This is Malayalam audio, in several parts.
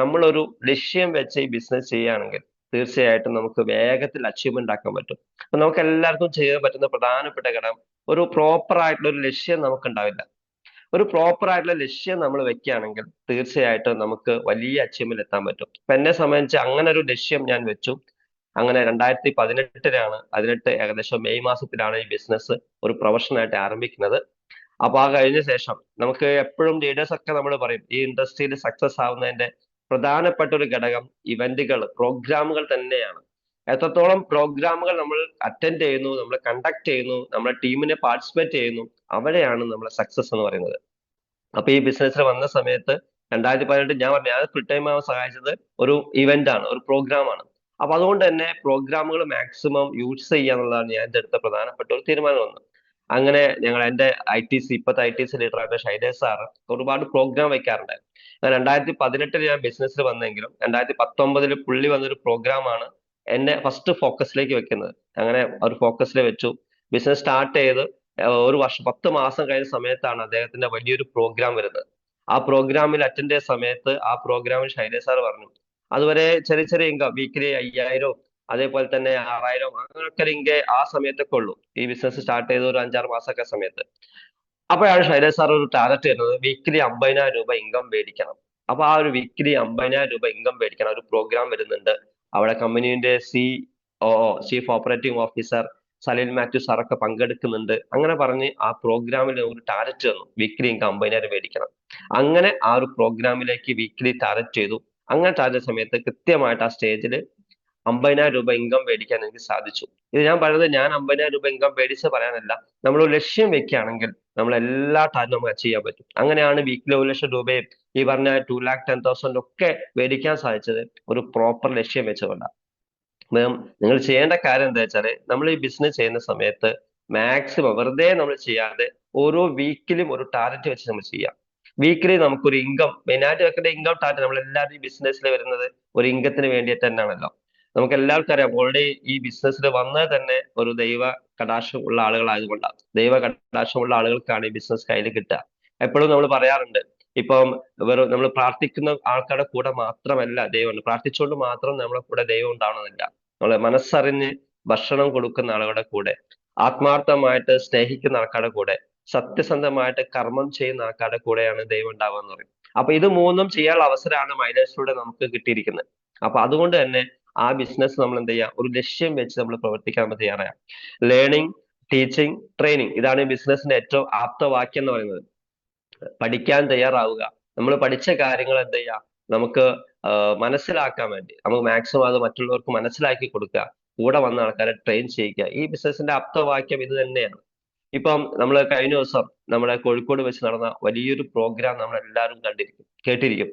നമ്മളൊരു ലക്ഷ്യം വെച്ച് ഈ ബിസിനസ് ചെയ്യുകയാണെങ്കിൽ തീർച്ചയായിട്ടും നമുക്ക് വേഗത്തിൽ അച്ചീവ്മെന്റ് ആക്കാൻ പറ്റും. അപ്പൊ നമുക്ക് എല്ലാവർക്കും ചെയ്യാൻ പറ്റുന്ന പ്രധാനപ്പെട്ട ഘടകം ഒരു പ്രോപ്പർ ആയിട്ടുള്ള ഒരു ലക്ഷ്യം നമുക്ക് ഉണ്ടാവില്ല ഒരു പ്രോപ്പർ ആയിട്ടുള്ള ലക്ഷ്യം നമ്മൾ വെക്കുകയാണെങ്കിൽ തീർച്ചയായിട്ടും നമുക്ക് വലിയ അച്ചീവ്മെന്റ് എത്താൻ പറ്റും. ഇപ്പൊ എന്നെ സംബന്ധിച്ച് അങ്ങനെ ഒരു ലക്ഷ്യം ഞാൻ വെച്ചു. അങ്ങനെ രണ്ടായിരത്തി പതിനെട്ടിലാണ് പതിനെട്ട് ഏകദേശം മെയ് മാസത്തിലാണ് ഈ ബിസിനസ് ഒരു പ്രൊഫഷനായിട്ട് ആരംഭിക്കുന്നത്. അപ്പൊ ആ കഴിഞ്ഞ ശേഷം നമുക്ക് എപ്പോഴും ലീഡേഴ്സ് ഒക്കെ നമ്മൾ പറയും ഈ ഇൻഡസ്ട്രിയിൽ സക്സസ് ആവുന്നതിന്റെ പ്രധാനപ്പെട്ട ഒരു ഘടകം ഇവന്റുകൾ പ്രോഗ്രാമുകൾ തന്നെയാണ്. എത്രത്തോളം പ്രോഗ്രാമുകൾ നമ്മൾ അറ്റൻഡ് ചെയ്യുന്നു നമ്മൾ കണ്ടക്ട് ചെയ്യുന്നു നമ്മുടെ ടീമിനെ പാർട്ടിസിപ്പേറ്റ് ചെയ്യുന്നു അവിടെയാണ് നമ്മളെ സക്സസ് എന്ന് പറയുന്നത്. അപ്പൊ ഈ ബിസിനസ്സിൽ വന്ന സമയത്ത് രണ്ടായിരത്തി പതിനെട്ട് ഞാൻ പറഞ്ഞു ഞാൻ ഫുൾ ടൈം ആവാൻ സഹായിച്ചത് ഒരു ഇവന്റ് ആണ് ഒരു പ്രോഗ്രാം ആണ്. അപ്പൊ അതുകൊണ്ട് തന്നെ പ്രോഗ്രാമുകൾ മാക്സിമം യൂസ് ചെയ്യുക എന്നുള്ളതാണ് ഞാൻ എടുത്ത പ്രധാനപ്പെട്ട ഒരു തീരുമാനം വന്നത്. അങ്ങനെ ഞങ്ങൾ എന്റെ ഐ ടി സി ഇപ്പോഴത്തെ ഐ ടി സി ലീഡർ ആയിട്ട് ഷൈലേഷ് സാറ് ഒരുപാട് പ്രോഗ്രാം വെക്കാറുണ്ട്. രണ്ടായിരത്തി പതിനെട്ടിൽ ഞാൻ ബിസിനസ്സിൽ വന്നെങ്കിലും രണ്ടായിരത്തി പത്തൊമ്പതിൽ പുള്ളി വന്നൊരു പ്രോഗ്രാമാണ് എന്നെ ഫസ്റ്റ് ഫോക്കസിലേക്ക് വെക്കുന്നത്. അങ്ങനെ ഒരു ഫോക്കസിൽ വെച്ചു. ബിസിനസ് സ്റ്റാർട്ട് ചെയ്ത് ഒരു വർഷം പത്ത് മാസം കഴിഞ്ഞ സമയത്താണ് അദ്ദേഹത്തിന്റെ വലിയൊരു പ്രോഗ്രാം വരുന്നത്. ആ പ്രോഗ്രാമിൽ അറ്റൻഡ് ചെയ്ത സമയത്ത് ആ പ്രോഗ്രാമിൽ ശൈലേഷ് സാർ പറഞ്ഞു. അതുവരെ ചെറിയ ചെറിയ ഇൻകം വീക്കിലി അയ്യായിരം അതേപോലെ തന്നെ ആറായിരം അങ്ങനെയൊക്കെ ഇങ്ങനെ ആ സമയത്തൊക്കെ ഉള്ളൂ. ഈ ബിസിനസ് സ്റ്റാർട്ട് ചെയ്ത ഒരു അഞ്ചാറ് മാസമൊക്കെ സമയത്ത്. അപ്പോഴാണ് ശൈലജ് സാർ ഒരു ടാർഗറ്റ് വരുന്നത് വീക്കിലി അമ്പതിനായിരം രൂപ ഇൻകം മേടിക്കണം. അപ്പൊ ആ ഒരു വീക്കിലി അമ്പതിനായിരം രൂപ ഇൻകം മേടിക്കണം. ഒരു പ്രോഗ്രാം വരുന്നുണ്ട്. അവിടെ കമ്പനീന്റെ C O chief operating officer Saleel Mathew സാറൊക്കെ പങ്കെടുക്കുന്നുണ്ട്. അങ്ങനെ പറഞ്ഞ് ആ പ്രോഗ്രാമിൽ ഒരു ടാർഗറ്റ് തന്നു വീക്കിലി ഇൻകം അമ്പതിനായിരം മേടിക്കണം. അങ്ങനെ ആ ഒരു പ്രോഗ്രാമിലേക്ക് വീക്കിലി ടാർഗറ്റ് ചെയ്തു. അങ്ങനെ ടാർഗറ്റ് സമയത്ത് കൃത്യമായിട്ട് ആ സ്റ്റേജിൽ അമ്പതിനായിരം രൂപ ഇൻകം മേടിക്കാൻ എനിക്ക് സാധിച്ചു. ഇത് ഞാൻ പറയുന്നത് ഞാൻ അമ്പതിനായിരം രൂപ ഇൻകം മേടിച്ച് പറയാനല്ല. നമ്മൾ ലക്ഷ്യം വെക്കുകയാണെങ്കിൽ നമ്മൾ എല്ലാ ടാർഗറ്റും നമുക്ക് അച്ചീവ് ചെയ്യാൻ പറ്റും. അങ്ങനെയാണ് വീക്കിലി ഒരു ലക്ഷം രൂപയും ഈ പറഞ്ഞ ടു ലാക്ക് ടെൻ തൗസൻഡ് ഒക്കെ മേടിക്കാൻ സാധിച്ചത് ഒരു പ്രോപ്പർ ലക്ഷ്യം വെച്ചുകൊണ്ടാണ് നിങ്ങൾ ചെയ്യേണ്ട കാര്യം എന്താ വെച്ചാൽ നമ്മൾ ഈ ബിസിനസ് ചെയ്യുന്ന സമയത്ത് മാക്സിമം വെറുതെ നമ്മൾ ചെയ്യാതെ ഓരോ വീക്കിലും ഒരു ടാർഗറ്റ് വെച്ച് നമ്മൾ ചെയ്യാം വീക്കിലി നമുക്കൊരു ഇൻകം മെയിനായിട്ട് വെക്കേണ്ട ഇൻകം ടാർഗറ്റ് നമ്മൾ എല്ലാവരും ഈ ബിസിനസ്സിൽ വരുന്നത് ഒരു ഇൻകത്തിന് വേണ്ടിയിട്ട് തന്നെയാണല്ലോ. നമുക്ക് എല്ലാവർക്കും അറിയാം ഓൾറെഡി ഈ ബിസിനസ്സിൽ വന്നാൽ തന്നെ ഒരു ദൈവ കടാക്ഷം ഉള്ള ആളുകളായതുകൊണ്ടാണ്. ദൈവ കടാക്ഷമുള്ള ആളുകൾക്കാണ് ഈ ബിസിനസ് കയ്യിൽ കിട്ടുക. എപ്പോഴും നമ്മൾ പറയാറുണ്ട് ഇപ്പം വെറും നമ്മൾ പ്രാർത്ഥിക്കുന്ന ആൾക്കാരുടെ കൂടെ മാത്രമല്ല ദൈവം പ്രാർത്ഥിച്ചുകൊണ്ട് മാത്രം നമ്മളെ കൂടെ ദൈവം ഉണ്ടാവണമെന്നില്ല. നമ്മൾ മനസ്സറിഞ്ഞ് ഭക്ഷണം കൊടുക്കുന്ന ആളുകളുടെ കൂടെ ആത്മാർത്ഥമായിട്ട് സ്നേഹിക്കുന്ന ആൾക്കാരുടെ കൂടെ സത്യസന്ധമായിട്ട് കർമ്മം ചെയ്യുന്ന ആൾക്കാരുടെ കൂടെയാണ് ദൈവം ഉണ്ടാവുക എന്ന് പറയും. അപ്പൊ ഇത് മൂന്നും ചെയ്യാനുള്ള അവസരമാണ് മൈലേജിലൂടെ നമുക്ക് കിട്ടിയിരിക്കുന്നത്. അപ്പൊ അതുകൊണ്ട് തന്നെ ആ ബിസിനസ് നമ്മൾ എന്ത് ചെയ്യുക ഒരു ലക്ഷ്യം വെച്ച് നമ്മൾ പ്രവർത്തിക്കാൻ നമ്മൾ തയ്യാറാണ് ലേണിംഗ് ടീച്ചിങ് ട്രെയിനിങ് ഇതാണ് ബിസിനസിന്റെ ഏറ്റവും ആപ്തവാക്യം എന്ന് പറയുന്നത്. പഠിക്കാൻ തയ്യാറാവുക. നമ്മൾ പഠിച്ച കാര്യങ്ങൾ എന്ത് ചെയ്യുക നമുക്ക് മനസ്സിലാക്കാൻ വേണ്ടി. നമുക്ക് മാക്സിമം അത് മറ്റുള്ളവർക്ക് മനസ്സിലാക്കി കൊടുക്കുക. കൂടെ വന്ന ആൾക്കാരെ ട്രെയിൻ ചെയ്യിക്കുക. ഈ ബിസിനസിന്റെ അപ്തവാക്യം ഇത് തന്നെയാണ്. ഇപ്പം നമ്മൾ കഴിഞ്ഞ ദിവസം നമ്മുടെ കോഴിക്കോട് വെച്ച് നടന്ന വലിയൊരു പ്രോഗ്രാം നമ്മൾ എല്ലാവരും കണ്ടിരിക്കും കേട്ടിരിക്കും.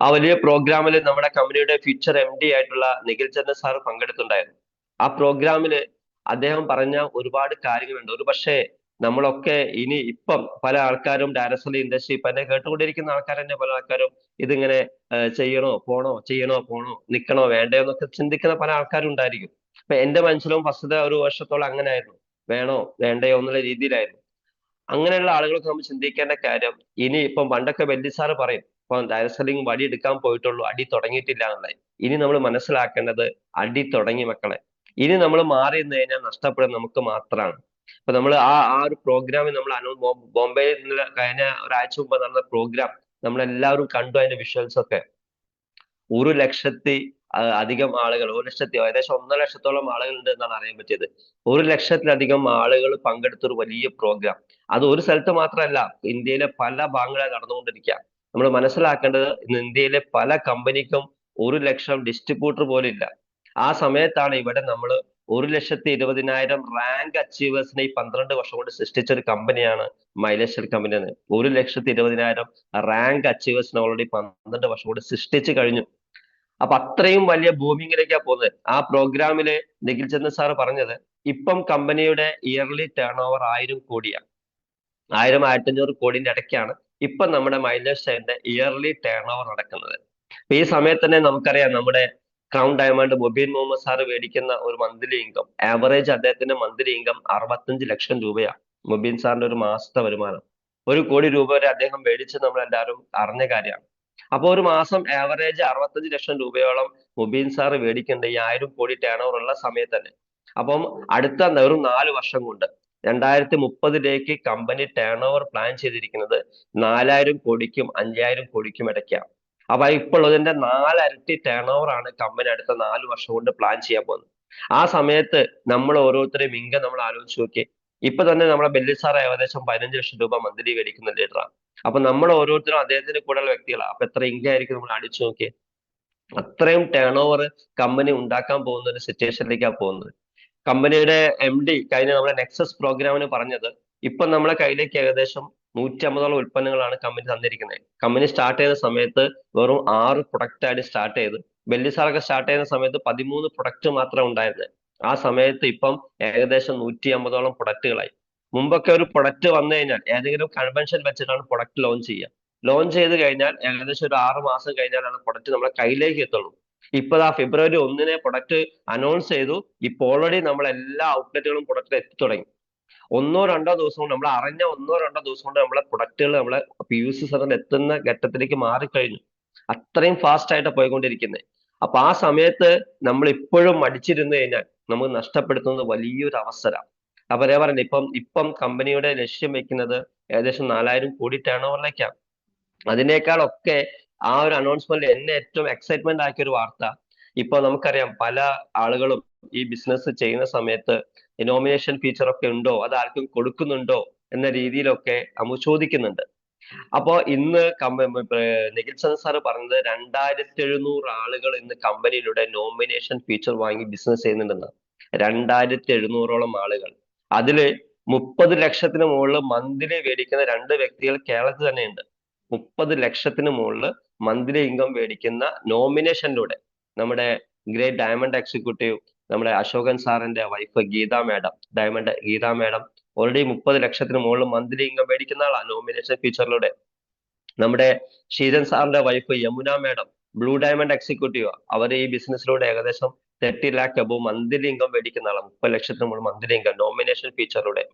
ആ വലിയ പ്രോഗ്രാമിൽ നമ്മുടെ കമ്പനിയുടെ ഫ്യൂച്ചർ എം ഡി ആയിട്ടുള്ള നിഖിൽ ചന്ദ്ര സാർ പങ്കെടുത്തുണ്ടായിരുന്നു. ആ പ്രോഗ്രാമിൽ അദ്ദേഹം പറഞ്ഞ ഒരുപാട് കാര്യങ്ങളുണ്ട്. ഒരു പക്ഷേ നമ്മളൊക്കെ ഇനി ഇപ്പം പല ആൾക്കാരും ഡയറസ്ലി ഇൻഡസ്ട്രി ഇപ്പൊ എന്നെ കേട്ടുകൊണ്ടിരിക്കുന്ന ആൾക്കാർ തന്നെ പല ആൾക്കാരും ഇതിങ്ങനെ ചെയ്യണോ പോണോ ചെയ്യണോ പോണോ നിക്കണോ വേണ്ടയോ എന്നൊക്കെ ചിന്തിക്കുന്ന പല ആൾക്കാരും ഉണ്ടായിരിക്കും. അപ്പൊ എന്റെ മനസ്സിലും ഫസ്റ്റത്തെ ഒരു വർഷത്തോളം അങ്ങനെ ആയിരുന്നു വേണോ വേണ്ടയോ എന്നുള്ള രീതിയിലായിരുന്നു. അങ്ങനെയുള്ള ആളുകൾക്ക് നമ്മൾ ചിന്തിക്കേണ്ട കാര്യം ഇനി ഇപ്പം പണ്ടൊക്കെ വെല്ലി സാറ് പറയും ഇപ്പൊ ഡയറക്ടറിങ് വടി എടുക്കാൻ പോയിട്ടുള്ളൂ. അടി തുടങ്ങിയിട്ടില്ല എന്നുള്ളത്. ഇനി നമ്മൾ മനസ്സിലാക്കേണ്ടത് അടി തുടങ്ങി മക്കളെ. ഇനി നമ്മൾ മാറി നിന്ന് കഴിഞ്ഞാൽ നഷ്ടപ്പെടുന്നത് നമുക്ക് മാത്രമാണ്. അപ്പൊ നമ്മൾ ആ ആ ഒരു പ്രോഗ്രാമിൽ നമ്മൾ അനു ബോംബെയിൽ നിന്ന് കഴിഞ്ഞ ഒരാഴ്ച മുമ്പ് നടന്ന പ്രോഗ്രാം നമ്മൾ എല്ലാവരും കണ്ടു അതിന്റെ വിഷ്വൽസ് ഒക്കെ. ഒരു ലക്ഷത്തി അധികം ആളുകൾ ഒരു ലക്ഷത്തി ഏകദേശം ഒന്നര ലക്ഷത്തോളം ആളുകൾ ഉണ്ട് എന്നാണ് അറിയാൻ പറ്റിയത്. ഒരു ലക്ഷത്തിലധികം ആളുകൾ പങ്കെടുത്ത ഒരു വലിയ പ്രോഗ്രാം അത് ഒരു സ്ഥലത്ത് മാത്രമല്ല ഇന്ത്യയിലെ പല ഭാഗങ്ങളായി നടന്നുകൊണ്ടിരിക്കുക. നമ്മൾ മനസ്സിലാക്കേണ്ടത് ഇന്ന് ഇന്ത്യയിലെ പല കമ്പനിക്കും ഒരു ലക്ഷം ഡിസ്ട്രിബ്യൂട്ടർ പോലും ഇല്ല. ആ സമയത്താണ് ഇവിടെ നമ്മൾ ഒരു ലക്ഷത്തി ഇരുപതിനായിരം റാങ്ക് അച്ചീവേഴ്സിനെ ഈ പന്ത്രണ്ട് വർഷം കൊണ്ട് സൃഷ്ടിച്ച ഒരു കമ്പനിയാണ് മൈലേശ്വർ കമ്പനി ഒരു ലക്ഷത്തി ഇരുപതിനായിരം റാങ്ക് അച്ചീവേഴ്സിനെ ഓൾറെഡി പന്ത്രണ്ട് വർഷം കൊണ്ട് സൃഷ്ടിച്ചു കഴിഞ്ഞു. അപ്പൊ അത്രയും വലിയ ബൂമിങ്ങിലേക്കാ പോകുന്നത്. ആ പ്രോഗ്രാമിൽ നിഖിൽ ചന്ദ്രൻ സാർ പറഞ്ഞത് ഇപ്പം കമ്പനിയുടെ ഇയർലി ടേൺ ഓവർ ആയിരം കോടിയാണ് ആയിരം ആയിരത്തി അഞ്ഞൂറ് കോടിന്റെ ഇടയ്ക്കാണ് ഇപ്പൊ നമ്മുടെ മൈലേജ് ഷെയറിന്റെ ഇയർലി ടേൺ ഓവർ നടക്കുന്നത് ഈ സമയത്ത് തന്നെ നമുക്കറിയാം നമ്മുടെ crown diamond Mobeen Muhammad sir മേടിക്കുന്ന ഒരു മന്ത്ലി ഇൻകം ആവറേജ് അദ്ദേഹത്തിന്റെ മന്ത്ലി ഇൻകം അറുപത്തഞ്ച് ലക്ഷം രൂപയാണ്. മൊബീൻ സാറിന്റെ ഒരു മാസത്തെ വരുമാനം. ഒരു കോടി രൂപ വരെ അദ്ദേഹം മേടിച്ച് നമ്മൾ എല്ലാവരും അറിഞ്ഞ കാര്യമാണ്. അപ്പോൾ ഒരു മാസം ആവറേജ് അറുപത്തഞ്ച് ലക്ഷം രൂപയോളം മുബീൻ സാർ മേടിക്കേണ്ട ഈ ആയിരം കോടി ടേൺ ഓവർ ഉള്ള സമയത്ത് തന്നെ. അപ്പം അടുത്ത വെറും നാല് വർഷം കൊണ്ട് രണ്ടായിരത്തി മുപ്പതിലേക്ക് കമ്പനി ടേൺ ഓവർ പ്ലാൻ ചെയ്തിരിക്കുന്നത് നാലായിരം കോടിക്കും അഞ്ചായിരം കോടിക്കും ഇടയ്ക്കാണ്. അപ്പൊ ഇപ്പോൾ ഉള്ളതിന്റെ നാലരട്ടി ടേൺ ഓവർ ആണ് കമ്പനി അടുത്ത നാല് വർഷം കൊണ്ട് പ്ലാൻ ചെയ്യാൻ പോകുന്നത്. ആ സമയത്ത് നമ്മൾ ഓരോരുത്തരെയും ഇൻകം നമ്മൾ ആലോചിച്ച് നോക്കി. ഇപ്പൊ തന്നെ നമ്മുടെ ബെല്ലി സാർ ഏകദേശം പതിനഞ്ച് ലക്ഷം രൂപ മന്ത്ലി മേടിക്കുന്ന ലീഡറാണ് അപ്പൊ നമ്മൾ ഓരോരുത്തരും അദ്ദേഹത്തിന് കൂടുതൽ വ്യക്തികളാണ്. അപ്പൊ എത്ര ഇൻകം ആയിരിക്കും നമ്മൾ അടിച്ചു നോക്കിയേ അത്രയും ടേൺ ഓവർ കമ്പനി ഉണ്ടാക്കാൻ പോകുന്ന ഒരു സിറ്റുവേഷനിലേക്കാണ് പോകുന്നത്. കമ്പനിയുടെ എം ഡി കഴിഞ്ഞ നമ്മുടെ നെക്സസ് പ്രോഗ്രാമിന് പറഞ്ഞത് ഇപ്പൊ നമ്മളെ കയ്യിലേക്ക് ഏകദേശം നൂറ്റി അമ്പതോളം ഉൽപ്പന്നങ്ങളാണ് കമ്പനി തന്നിരിക്കുന്നത്. കമ്പനി സ്റ്റാർട്ട് ചെയ്ത സമയത്ത് വെറും ആറ് പ്രൊഡക്റ്റ് ആയിട്ട് സ്റ്റാർട്ട് ചെയ്ത്. ബെല്ലി സാറൊക്കെ സ്റ്റാർട്ട് ചെയ്യുന്ന സമയത്ത് പതിമൂന്ന് പ്രൊഡക്റ്റ് മാത്രമേ ഉണ്ടായിരുന്നത് ആ സമയത്ത് ഇപ്പം ഏകദേശം നൂറ്റി അമ്പതോളം പ്രൊഡക്റ്റുകളായി മുമ്പൊക്കെ ഒരു പ്രൊഡക്റ്റ് വന്നു കഴിഞ്ഞാൽ ഏതെങ്കിലും കൺവെൻഷൻ വെച്ചിട്ടാണ് പ്രൊഡക്റ്റ് ലോഞ്ച് ചെയ്യുക. ലോഞ്ച് ചെയ്ത് കഴിഞ്ഞാൽ ഏകദേശം ഒരു ആറ് മാസം കഴിഞ്ഞാലാണ് പ്രൊഡക്റ്റ് നമ്മുടെ കയ്യിലേക്ക് എത്തുള്ളൂ. ഇപ്പൊ ആ ഫെബ്രുവരി ഒന്നിനെ പ്രൊഡക്റ്റ് അനൗൺസ് ചെയ്തു. ഇപ്പോൾ ഓൾറെഡി നമ്മൾ എല്ലാ ഔട്ട്ലെറ്റുകളും പ്രൊഡക്റ്റ് എത്തി തുടങ്ങി. ഒന്നോ രണ്ടോ ദിവസം കൊണ്ട് നമ്മൾ അറിഞ്ഞ ഒന്നോ രണ്ടോ ദിവസം കൊണ്ട് നമ്മളെ പ്രൊഡക്റ്റുകൾ നമ്മളെ പി യു സി സെന്ററിൽ എത്തുന്ന ഘട്ടത്തിലേക്ക് മാറിക്കഴിഞ്ഞു. അത്രയും ഫാസ്റ്റ് ആയിട്ട് പോയിക്കൊണ്ടിരിക്കുന്നത് അപ്പൊ ആ സമയത്ത് നമ്മൾ ഇപ്പോഴും മടിച്ചിരുന്നു കഴിഞ്ഞാൽ നമുക്ക് നഷ്ടപ്പെടുത്തുന്നത് വലിയൊരു അവസരമാണ് അപ്പൊ അതേ പറഞ്ഞു ഇപ്പം ഇപ്പം കമ്പനിയുടെ ലക്ഷ്യം വെക്കുന്നത് ഏകദേശം നാലായിരം കോടി ടേൺ ഓവറിലേക്കാണ് അതിനേക്കാളൊക്കെ ആ ഒരു അനൗൺസ്മെന്റ് എന്നെ ഏറ്റവും എക്സൈറ്റ്മെന്റ് ആക്കിയ ഒരു വാർത്ത. ഇപ്പൊ നമുക്കറിയാം പല ആളുകളും ഈ ബിസിനസ് ചെയ്യുന്ന സമയത്ത് നോമിനേഷൻ ഫീച്ചർ ഒക്കെ ഉണ്ടോ? അത് ആർക്കും കൊടുക്കുന്നുണ്ടോ? എന്ന രീതിയിലൊക്കെ നമ്മൾ ചോദിക്കുന്നുണ്ട്. അപ്പോ ഇന്ന് നിഖിൽ ചന്ദ് സാർ പറഞ്ഞത് രണ്ടായിരത്തി എഴുന്നൂറ് ആളുകൾ ഇന്ന് കമ്പനിയിലൂടെ നോമിനേഷൻ ഫീച്ചർ വാങ്ങി ബിസിനസ് ചെയ്യുന്നുണ്ടെന്ന്. രണ്ടായിരത്തി എഴുന്നൂറോളം ആളുകൾ. അതിൽ മുപ്പത് ലക്ഷത്തിന് മുകളിൽ മന്ത്ലി മേടിക്കുന്ന രണ്ട് വ്യക്തികൾ കേരളത്തിൽ തന്നെയുണ്ട്. മുപ്പത് ലക്ഷത്തിന് മുകളിൽ മന്ത്ലി ഇൻകം മേടിക്കുന്ന നോമിനേഷനിലൂടെ നമ്മുടെ ഗ്രേറ്റ് ഡയമണ്ട് എക്സിക്യൂട്ടീവ് നമ്മുടെ അശോകൻ സാറിന്റെ wife Geetha madam diamond Geetha madam already മുപ്പത് ലക്ഷത്തിന് മുകളിൽ മന്ത്ലി ഇൻകം മേടിക്കുന്ന ആളാണ് നോമിനേഷൻ ഫീച്ചറിലൂടെ. നമ്മുടെ ഷീജൻ സാറിന്റെ wife Yamuna madam blue diamond executive. അവർ ഈ ബിസിനസ്സിലൂടെ ഏകദേശം thirty lakh above monthly income മേടിക്കുന്ന ആളാണ് മുപ്പത് ലക്ഷത്തിന് മുകളിൽ മന്ത്ലി ഇൻകം നോമിനേഷൻ ഫീച്ചറിലൂടെ.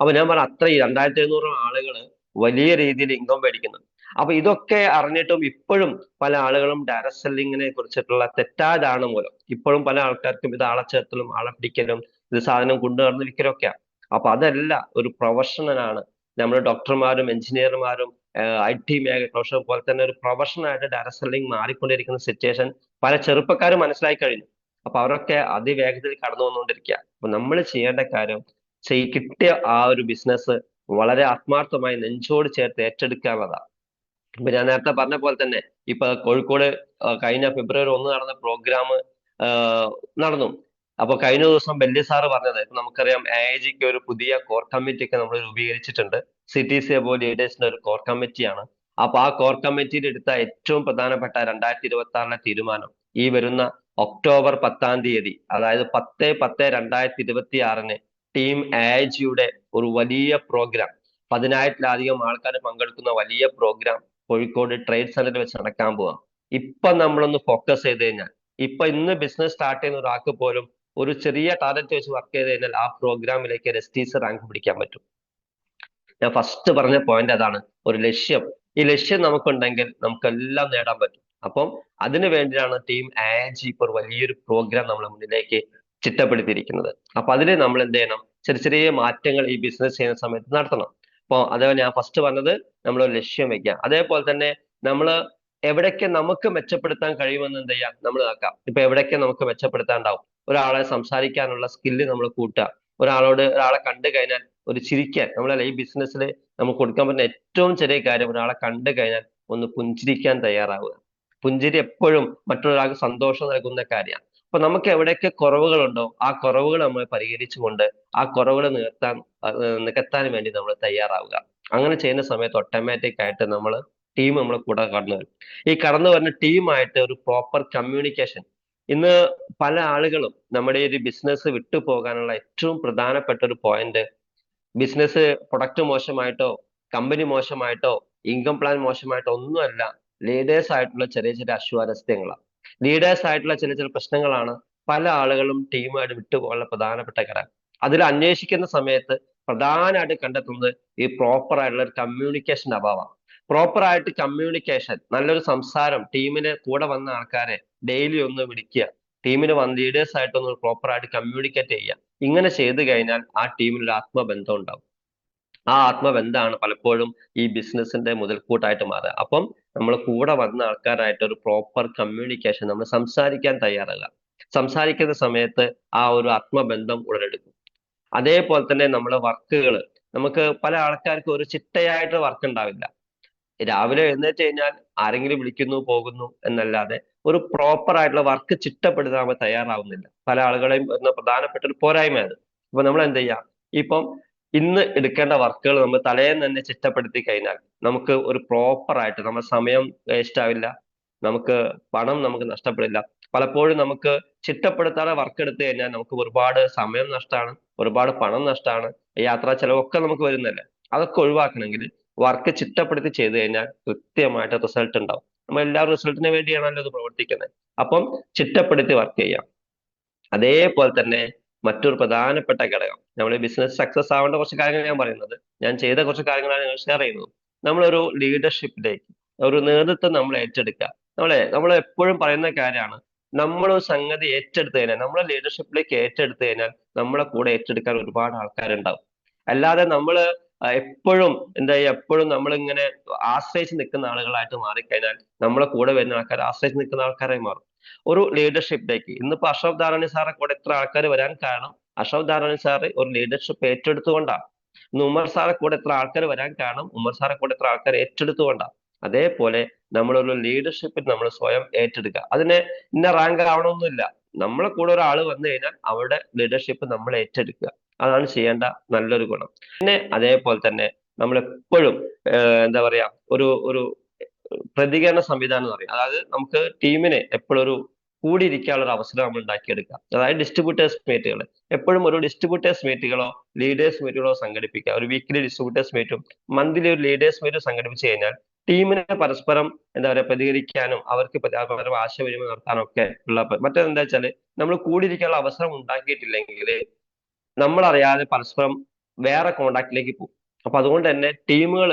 അപ്പൊ ഞാൻ പറഞ്ഞ അത്ര ഈ രണ്ടായിരത്തി എഴുന്നൂറ് ആളുകൾ വലിയ രീതിയിൽ ഇൻകം മേടിക്കുന്നു. അപ്പൊ ഇതൊക്കെ അറിഞ്ഞിട്ടും ഇപ്പോഴും പല ആളുകളും ഡയറക്ട് സെല്ലിങ്ങിനെ കുറിച്ചിട്ടുള്ള തെറ്റായ ധാരണ മൂലം. ഇപ്പോഴും പല ആൾക്കാർക്കും ഇത് ആളെ ചേർത്തലും ആളെ പിടിക്കലും ഇത് സാധനം കൊണ്ടുനടന്ന് വിൽക്കലൊക്കെയാണ് അപ്പൊ അതല്ല ഒരു പ്രൊഫഷണലാണ് നമ്മൾ ഡോക്ടർമാരും എഞ്ചിനീയർമാരും ഐ ടി മേഖല പ്രൊഫഷണൽ പോലെ തന്നെ ഒരു പ്രൊഫഷണലായിട്ട് ഡയറക്ട് സെല്ലിംഗ് മാറിക്കൊണ്ടിരിക്കുന്ന സിറ്റുവേഷൻ പല ചെറുപ്പക്കാരും മനസ്സിലാക്കി കഴിഞ്ഞു. അപ്പൊ അവരൊക്കെ അതിവേഗത്തിൽ കടന്നു വന്നുകൊണ്ടിരിക്കുക അപ്പൊ നമ്മൾ ചെയ്യേണ്ട കാര്യം ചെയ് കിട്ടിയ ആ ഒരു ബിസിനസ് വളരെ ആത്മാർത്ഥമായി നെഞ്ചോട് ചേർത്ത് ഏറ്റെടുക്കുക എന്നതാണ് ഇപ്പൊ ഞാൻ നേരത്തെ പറഞ്ഞ പോലെ തന്നെ ഇപ്പൊ കോഴിക്കോട് കഴിഞ്ഞ ഫെബ്രുവരി ഒന്ന് നടന്ന പ്രോഗ്രാം നടന്നു. അപ്പൊ കഴിഞ്ഞ ദിവസം ബെല്ലി സാറ് പറഞ്ഞത് നമുക്കറിയാം എ ഐ ജിക്ക് ഒരു പുതിയ കോർ കമ്മിറ്റി ഒക്കെ നമ്മൾ രൂപീകരിച്ചിട്ടുണ്ട്. സി ടി സി എബോ ലീഡേഴ്സിന്റെ ഒരു കോർ കമ്മിറ്റിയാണ് അപ്പൊ ആ കോർ കമ്മിറ്റിയിൽ എടുത്ത ഏറ്റവും പ്രധാനപ്പെട്ട രണ്ടായിരത്തി ഇരുപത്തി ആറിലെ തീരുമാനം ഈ വരുന്ന ഒക്ടോബർ പത്താം തീയതി അതായത് പത്ത് പത്ത് രണ്ടായിരത്തി ഇരുപത്തി ആറിന് ടീം എ ഐ ജിയുടെ ഒരു വലിയ പ്രോഗ്രാം പതിനായിരത്തിലധികം ആൾക്കാർ പങ്കെടുക്കുന്ന വലിയ പ്രോഗ്രാം കോഴിക്കോട് ട്രേഡ് സെന്ററിൽ വെച്ച് നടക്കാൻ പോവാം. ഇപ്പൊ നമ്മളൊന്ന് ഫോക്കസ് ചെയ്ത് കഴിഞ്ഞാൽ ഇപ്പൊ ഇന്ന് ബിസിനസ് സ്റ്റാർട്ട് ചെയ്യുന്ന ഒരാൾക്ക് പോലും ഒരു ചെറിയ ടാലന്റ് വെച്ച് വർക്ക് ചെയ്ത് കഴിഞ്ഞാൽ ആ പ്രോഗ്രാമിലേക്ക് എസ് ടി സി റാങ്ക് പിടിക്കാൻ പറ്റും. ഞാൻ ഫസ്റ്റ് പറഞ്ഞ പോയിന്റ് അതാണ് ഒരു ലക്ഷ്യം. ഈ ലക്ഷ്യം നമുക്കുണ്ടെങ്കിൽ നമുക്കെല്ലാം നേടാൻ പറ്റും. അപ്പം അതിനു വേണ്ടിയാണ് ടീം ആജി ഇപ്പോൾ വലിയൊരു പ്രോഗ്രാം നമ്മളെ മുന്നിലേക്ക് ചിട്ടപ്പെടുത്തിയിരിക്കുന്നത്. അപ്പൊ അതിന് നമ്മൾ എന്ത് ചെയ്യണം? ചെറിയ ചെറിയ മാറ്റങ്ങൾ ഈ ബിസിനസ് ചെയ്യുന്ന സമയത്ത് നടത്തണം. അപ്പൊ അതേപോലെ ഞാൻ ഫസ്റ്റ് പറഞ്ഞത് നമ്മൾ ഒരു ലക്ഷ്യം വെക്കുക അതേപോലെ തന്നെ നമ്മൾ എവിടൊക്കെ നമുക്ക് മെച്ചപ്പെടുത്താൻ കഴിയുമെന്ന് എന്ത് ചെയ്യാം? നമ്മൾ നോക്കാം ഇപ്പൊ എവിടൊക്കെ നമുക്ക് മെച്ചപ്പെടുത്താണ്ടാവും? ഒരാളെ സംസാരിക്കാനുള്ള സ്കില്ല് നമ്മൾ കൂട്ടുക. ഒരാളോട് ഒരാളെ കണ്ടു കഴിഞ്ഞാൽ ഒരു ചിരിക്കാൻ. നമ്മളെ ഈ ബിസിനസ്സിൽ നമുക്ക് കൊടുക്കാൻ പറ്റുന്ന ഏറ്റവും ചെറിയ കാര്യം ഒരാളെ കണ്ടു കഴിഞ്ഞാൽ ഒന്ന് പുഞ്ചിരിക്കാൻ തയ്യാറാവുക. പുഞ്ചിരി എപ്പോഴും മറ്റൊരാൾക്ക് സന്തോഷം നൽകുന്ന കാര്യമാണ് അപ്പൊ നമുക്ക് എവിടെയൊക്കെ കുറവുകളുണ്ടോ ആ കുറവുകൾ നമ്മൾ പരിഹരിച്ചുകൊണ്ട് ആ കുറവുകൾ നികത്താൻ നികത്താൻ വേണ്ടി നമ്മൾ തയ്യാറാവുക. അങ്ങനെ ചെയ്യുന്ന സമയത്ത് ഓട്ടോമാറ്റിക് ആയിട്ട് നമ്മൾ ടീം നമ്മളെ കൂടെ കടന്നു വരും. ഈ കടന്നു വരുന്ന ടീമായിട്ട് ഒരു പ്രോപ്പർ കമ്മ്യൂണിക്കേഷൻ ഇന്ന് പല ആളുകളും നമ്മുടെ ഒരു ബിസിനസ് വിട്ടു പോകാനുള്ള ഏറ്റവും പ്രധാനപ്പെട്ട ഒരു പോയിന്റ് ബിസിനസ് പ്രൊഡക്റ്റ് മോശമായിട്ടോ കമ്പനി മോശമായിട്ടോ ഇൻകം പ്ലാൻ മോശമായിട്ടോ ഒന്നുമല്ല ലീഡേഴ്സ് ആയിട്ടുള്ള ചെറിയ ചെറിയ അശ്വാരസ്യങ്ങളാണ്. ലീഡേഴ്സ് ആയിട്ടുള്ള ചില ചില പ്രശ്നങ്ങളാണ് പല ആളുകളും ടീമായിട്ട് വിട്ടുപോകാനുള്ള പ്രധാനപ്പെട്ട ഘടകം. അതിൽ അന്വേഷിക്കുന്ന സമയത്ത് പ്രധാനമായിട്ട് കണ്ടെത്തുന്നത് ഈ പ്രോപ്പർ ആയിട്ടുള്ള ഒരു കമ്മ്യൂണിക്കേഷൻ അഭാവമാണ് പ്രോപ്പർ ആയിട്ട് കമ്മ്യൂണിക്കേഷൻ നല്ലൊരു സംസാരം ടീമിന് കൂടെ വന്ന ആൾക്കാരെ ഡെയിലി ഒന്ന് വിളിക്കുക ടീമിന് വന്ന് ലീഡേഴ്സ് ആയിട്ടൊന്ന് പ്രോപ്പർ ആയിട്ട് കമ്മ്യൂണിക്കേറ്റ് ചെയ്യുക. ഇങ്ങനെ ചെയ്തു കഴിഞ്ഞാൽ ആ ടീമിൽ ഒരു ആത്മബന്ധം ഉണ്ടാവും. ആ ആത്മബന്ധമാണ് പലപ്പോഴും ഈ ബിസിനസിന്റെ മുതൽക്കൂട്ടായിട്ട് മാറുക. അപ്പം നമ്മൾ കൂടെ വന്ന ആൾക്കാരായിട്ട് ഒരു പ്രോപ്പർ കമ്മ്യൂണിക്കേഷൻ നമ്മൾ സംസാരിക്കാൻ തയ്യാറല്ല സംസാരിക്കുന്ന സമയത്ത് ആ ഒരു ആത്മബന്ധം ഉടലെടുക്കും. അതേപോലെ തന്നെ നമ്മുടെ വർക്കുകൾ നമുക്ക് പല ആൾക്കാർക്കും ഒരു ചിട്ടയായിട്ട് വർക്ക് ഉണ്ടാവില്ല. രാവിലെ എഴുന്നേറ്റ് കഴിഞ്ഞാൽ ആരെങ്കിലും വിളിക്കുന്നു പോകുന്നു എന്നല്ലാതെ ഒരു പ്രോപ്പർ ആയിട്ടുള്ള വർക്ക് ചിട്ടപ്പെടുത്താൻ തയ്യാറാവുന്നില്ല. പല ആളുകളെയും പ്രധാനപ്പെട്ട ഒരു പോരായ്മയാണ്. അപ്പൊ നമ്മൾ എന്ത് ചെയ്യാം ഇപ്പം ഇന്ന് എടുക്കേണ്ട വർക്കുകൾ നമ്മൾ തലേന്ന് തന്നെ ചിട്ടപ്പെടുത്തി കഴിഞ്ഞാൽ നമുക്ക് ഒരു പ്രോപ്പർ ആയിട്ട് നമ്മുടെ സമയം വേസ്റ്റ് ആവില്ല. നമുക്ക് പണം നമുക്ക് നഷ്ടപ്പെടില്ല. പലപ്പോഴും നമുക്ക് ചിട്ടപ്പെടുത്താതെ വർക്ക് എടുത്തു കഴിഞ്ഞാൽ നമുക്ക് ഒരുപാട് സമയം നഷ്ടമാണ് ഒരുപാട് പണം നഷ്ടമാണ് യാത്രാ ചെലവൊക്കെ നമുക്ക് വരുന്നല്ലേ അതൊക്കെ ഒഴിവാക്കണമെങ്കിൽ വർക്ക് ചിട്ടപ്പെടുത്തി ചെയ്തു കഴിഞ്ഞാൽ കൃത്യമായിട്ട് റിസൾട്ട് ഉണ്ടാവും. നമ്മൾ എല്ലാ റിസൾട്ടിന് വേണ്ടിയാണല്ലോ ഇത് പ്രവർത്തിക്കുന്നത്. അപ്പം ചിട്ടപ്പെടുത്തി വർക്ക് ചെയ്യാം. അതേപോലെ തന്നെ മറ്റൊരു പ്രധാനപ്പെട്ട ഘടകം. നമ്മൾ ബിസിനസ് സക്സസ് ആവേണ്ട കുറച്ച് കാര്യങ്ങൾ ഞാൻ പറയുന്നത്. ഞാൻ ചെയ്ത കുറച്ച് കാര്യങ്ങളാണ് ഞങ്ങൾ ഷെയർ ചെയ്യുന്നത്. നമ്മളൊരു ലീഡർഷിപ്പിലേക്ക് ഒരു നേതൃത്വം നമ്മൾ ഏറ്റെടുക്കുക. നമ്മളെ നമ്മൾ എപ്പോഴും പറയുന്ന കാര്യമാണ് നമ്മൾ സംഗതി ഏറ്റെടുത്തു കഴിഞ്ഞാൽ നമ്മളെ ലീഡർഷിപ്പിലേക്ക് ഏറ്റെടുത്തു കഴിഞ്ഞാൽ നമ്മളെ കൂടെ ഏറ്റെടുക്കാൻ ഒരുപാട് ആൾക്കാരുണ്ടാവും. അല്ലാതെ നമ്മൾ എപ്പോഴും എന്താ എപ്പോഴും നമ്മളിങ്ങനെ ആശ്രയിച്ച് നിൽക്കുന്ന ആളുകളായിട്ട് മാറിക്കഴിഞ്ഞാൽ നമ്മളെ കൂടെ വരുന്ന ആൾക്കാർ ആശ്രയിച്ച് നിൽക്കുന്ന ആൾക്കാരായി മാറും. ഒരു ലീഡർഷിപ്പിലേക്ക് ഇന്നിപ്പോ അഷറഫ് ധാരാണി സാറെ കൂടെ ഇത്ര ആൾക്കാർ വരാൻ കാരണം അഷറഫ് ധാരാണി സാറ് ഒരു ലീഡർഷിപ്പ് ഏറ്റെടുത്തുകൊണ്ടാണ്. ഇന്ന് ഉമർ സാറെ കൂടെ ഇത്ര ആൾക്കാർ വരാൻ കാരണം ഉമർ സാറെ കൂടെ ഇത്ര ആൾക്കാർ ഏറ്റെടുത്തുകൊണ്ടാണ്. അതേപോലെ നമ്മളൊരു ലീഡർഷിപ്പിൽ നമ്മൾ സ്വയം ഏറ്റെടുക്കുക. അതിന് ഇന്ന റാങ്ക് ആവണമെന്നില്ല നമ്മളെ കൂടെ ഒരാൾ വന്നു കഴിഞ്ഞാൽ അവരുടെ ലീഡർഷിപ്പ് നമ്മൾ ഏറ്റെടുക്കുക അതാണ് ചെയ്യേണ്ട നല്ലൊരു ഗുണം. പിന്നെ അതേപോലെ തന്നെ നമ്മൾ എപ്പോഴും എന്താ പറയാ ഒരു ഒരു പ്രതികരണ സംവിധാനം എന്ന് പറയും. അതായത് നമുക്ക് ടീമിനെ എപ്പോഴും ഒരു കൂടിയിരിക്കാനുള്ള ഒരു അവസരം നമ്മൾ ഉണ്ടാക്കിയെടുക്കുക. അതായത് ഡിസ്ട്രിബ്യൂട്ടേഴ്സ് മീറ്റുകൾ എപ്പോഴും ഒരു ഡിസ്ട്രിബ്യൂട്ടേഴ്സ് മീറ്റുകളോ ലീഡേഴ്സ് മീറ്റുകളോ സംഘടിപ്പിക്കുക. ഒരു വീക്കിലി ഡിസ്ട്രിബ്യൂട്ടേഴ്സ് മീറ്റും മന്ത്ലി ഒരു ലീഡേഴ്സ് മീറ്റും സംഘടിപ്പിച്ചു കഴിഞ്ഞാൽ ടീമിനെ പരസ്പരം എന്താ പറയുക പ്രതികരിക്കാനും അവർക്ക് പരസ്പരം ആശയവിനിമയം നടത്താനും ഒക്കെ ഉള്ള മറ്റേതെന്താ വെച്ചാൽ നമ്മൾ കൂടിയിരിക്കാനുള്ള അവസരം ഉണ്ടാക്കിയിട്ടില്ലെങ്കിൽ നമ്മൾ അറിയാതെ പരസ്പരം വേറെ കോണ്ടാക്റ്റിലേക്ക് പോകും. അപ്പൊ അതുകൊണ്ട് തന്നെ ടീമുകൾ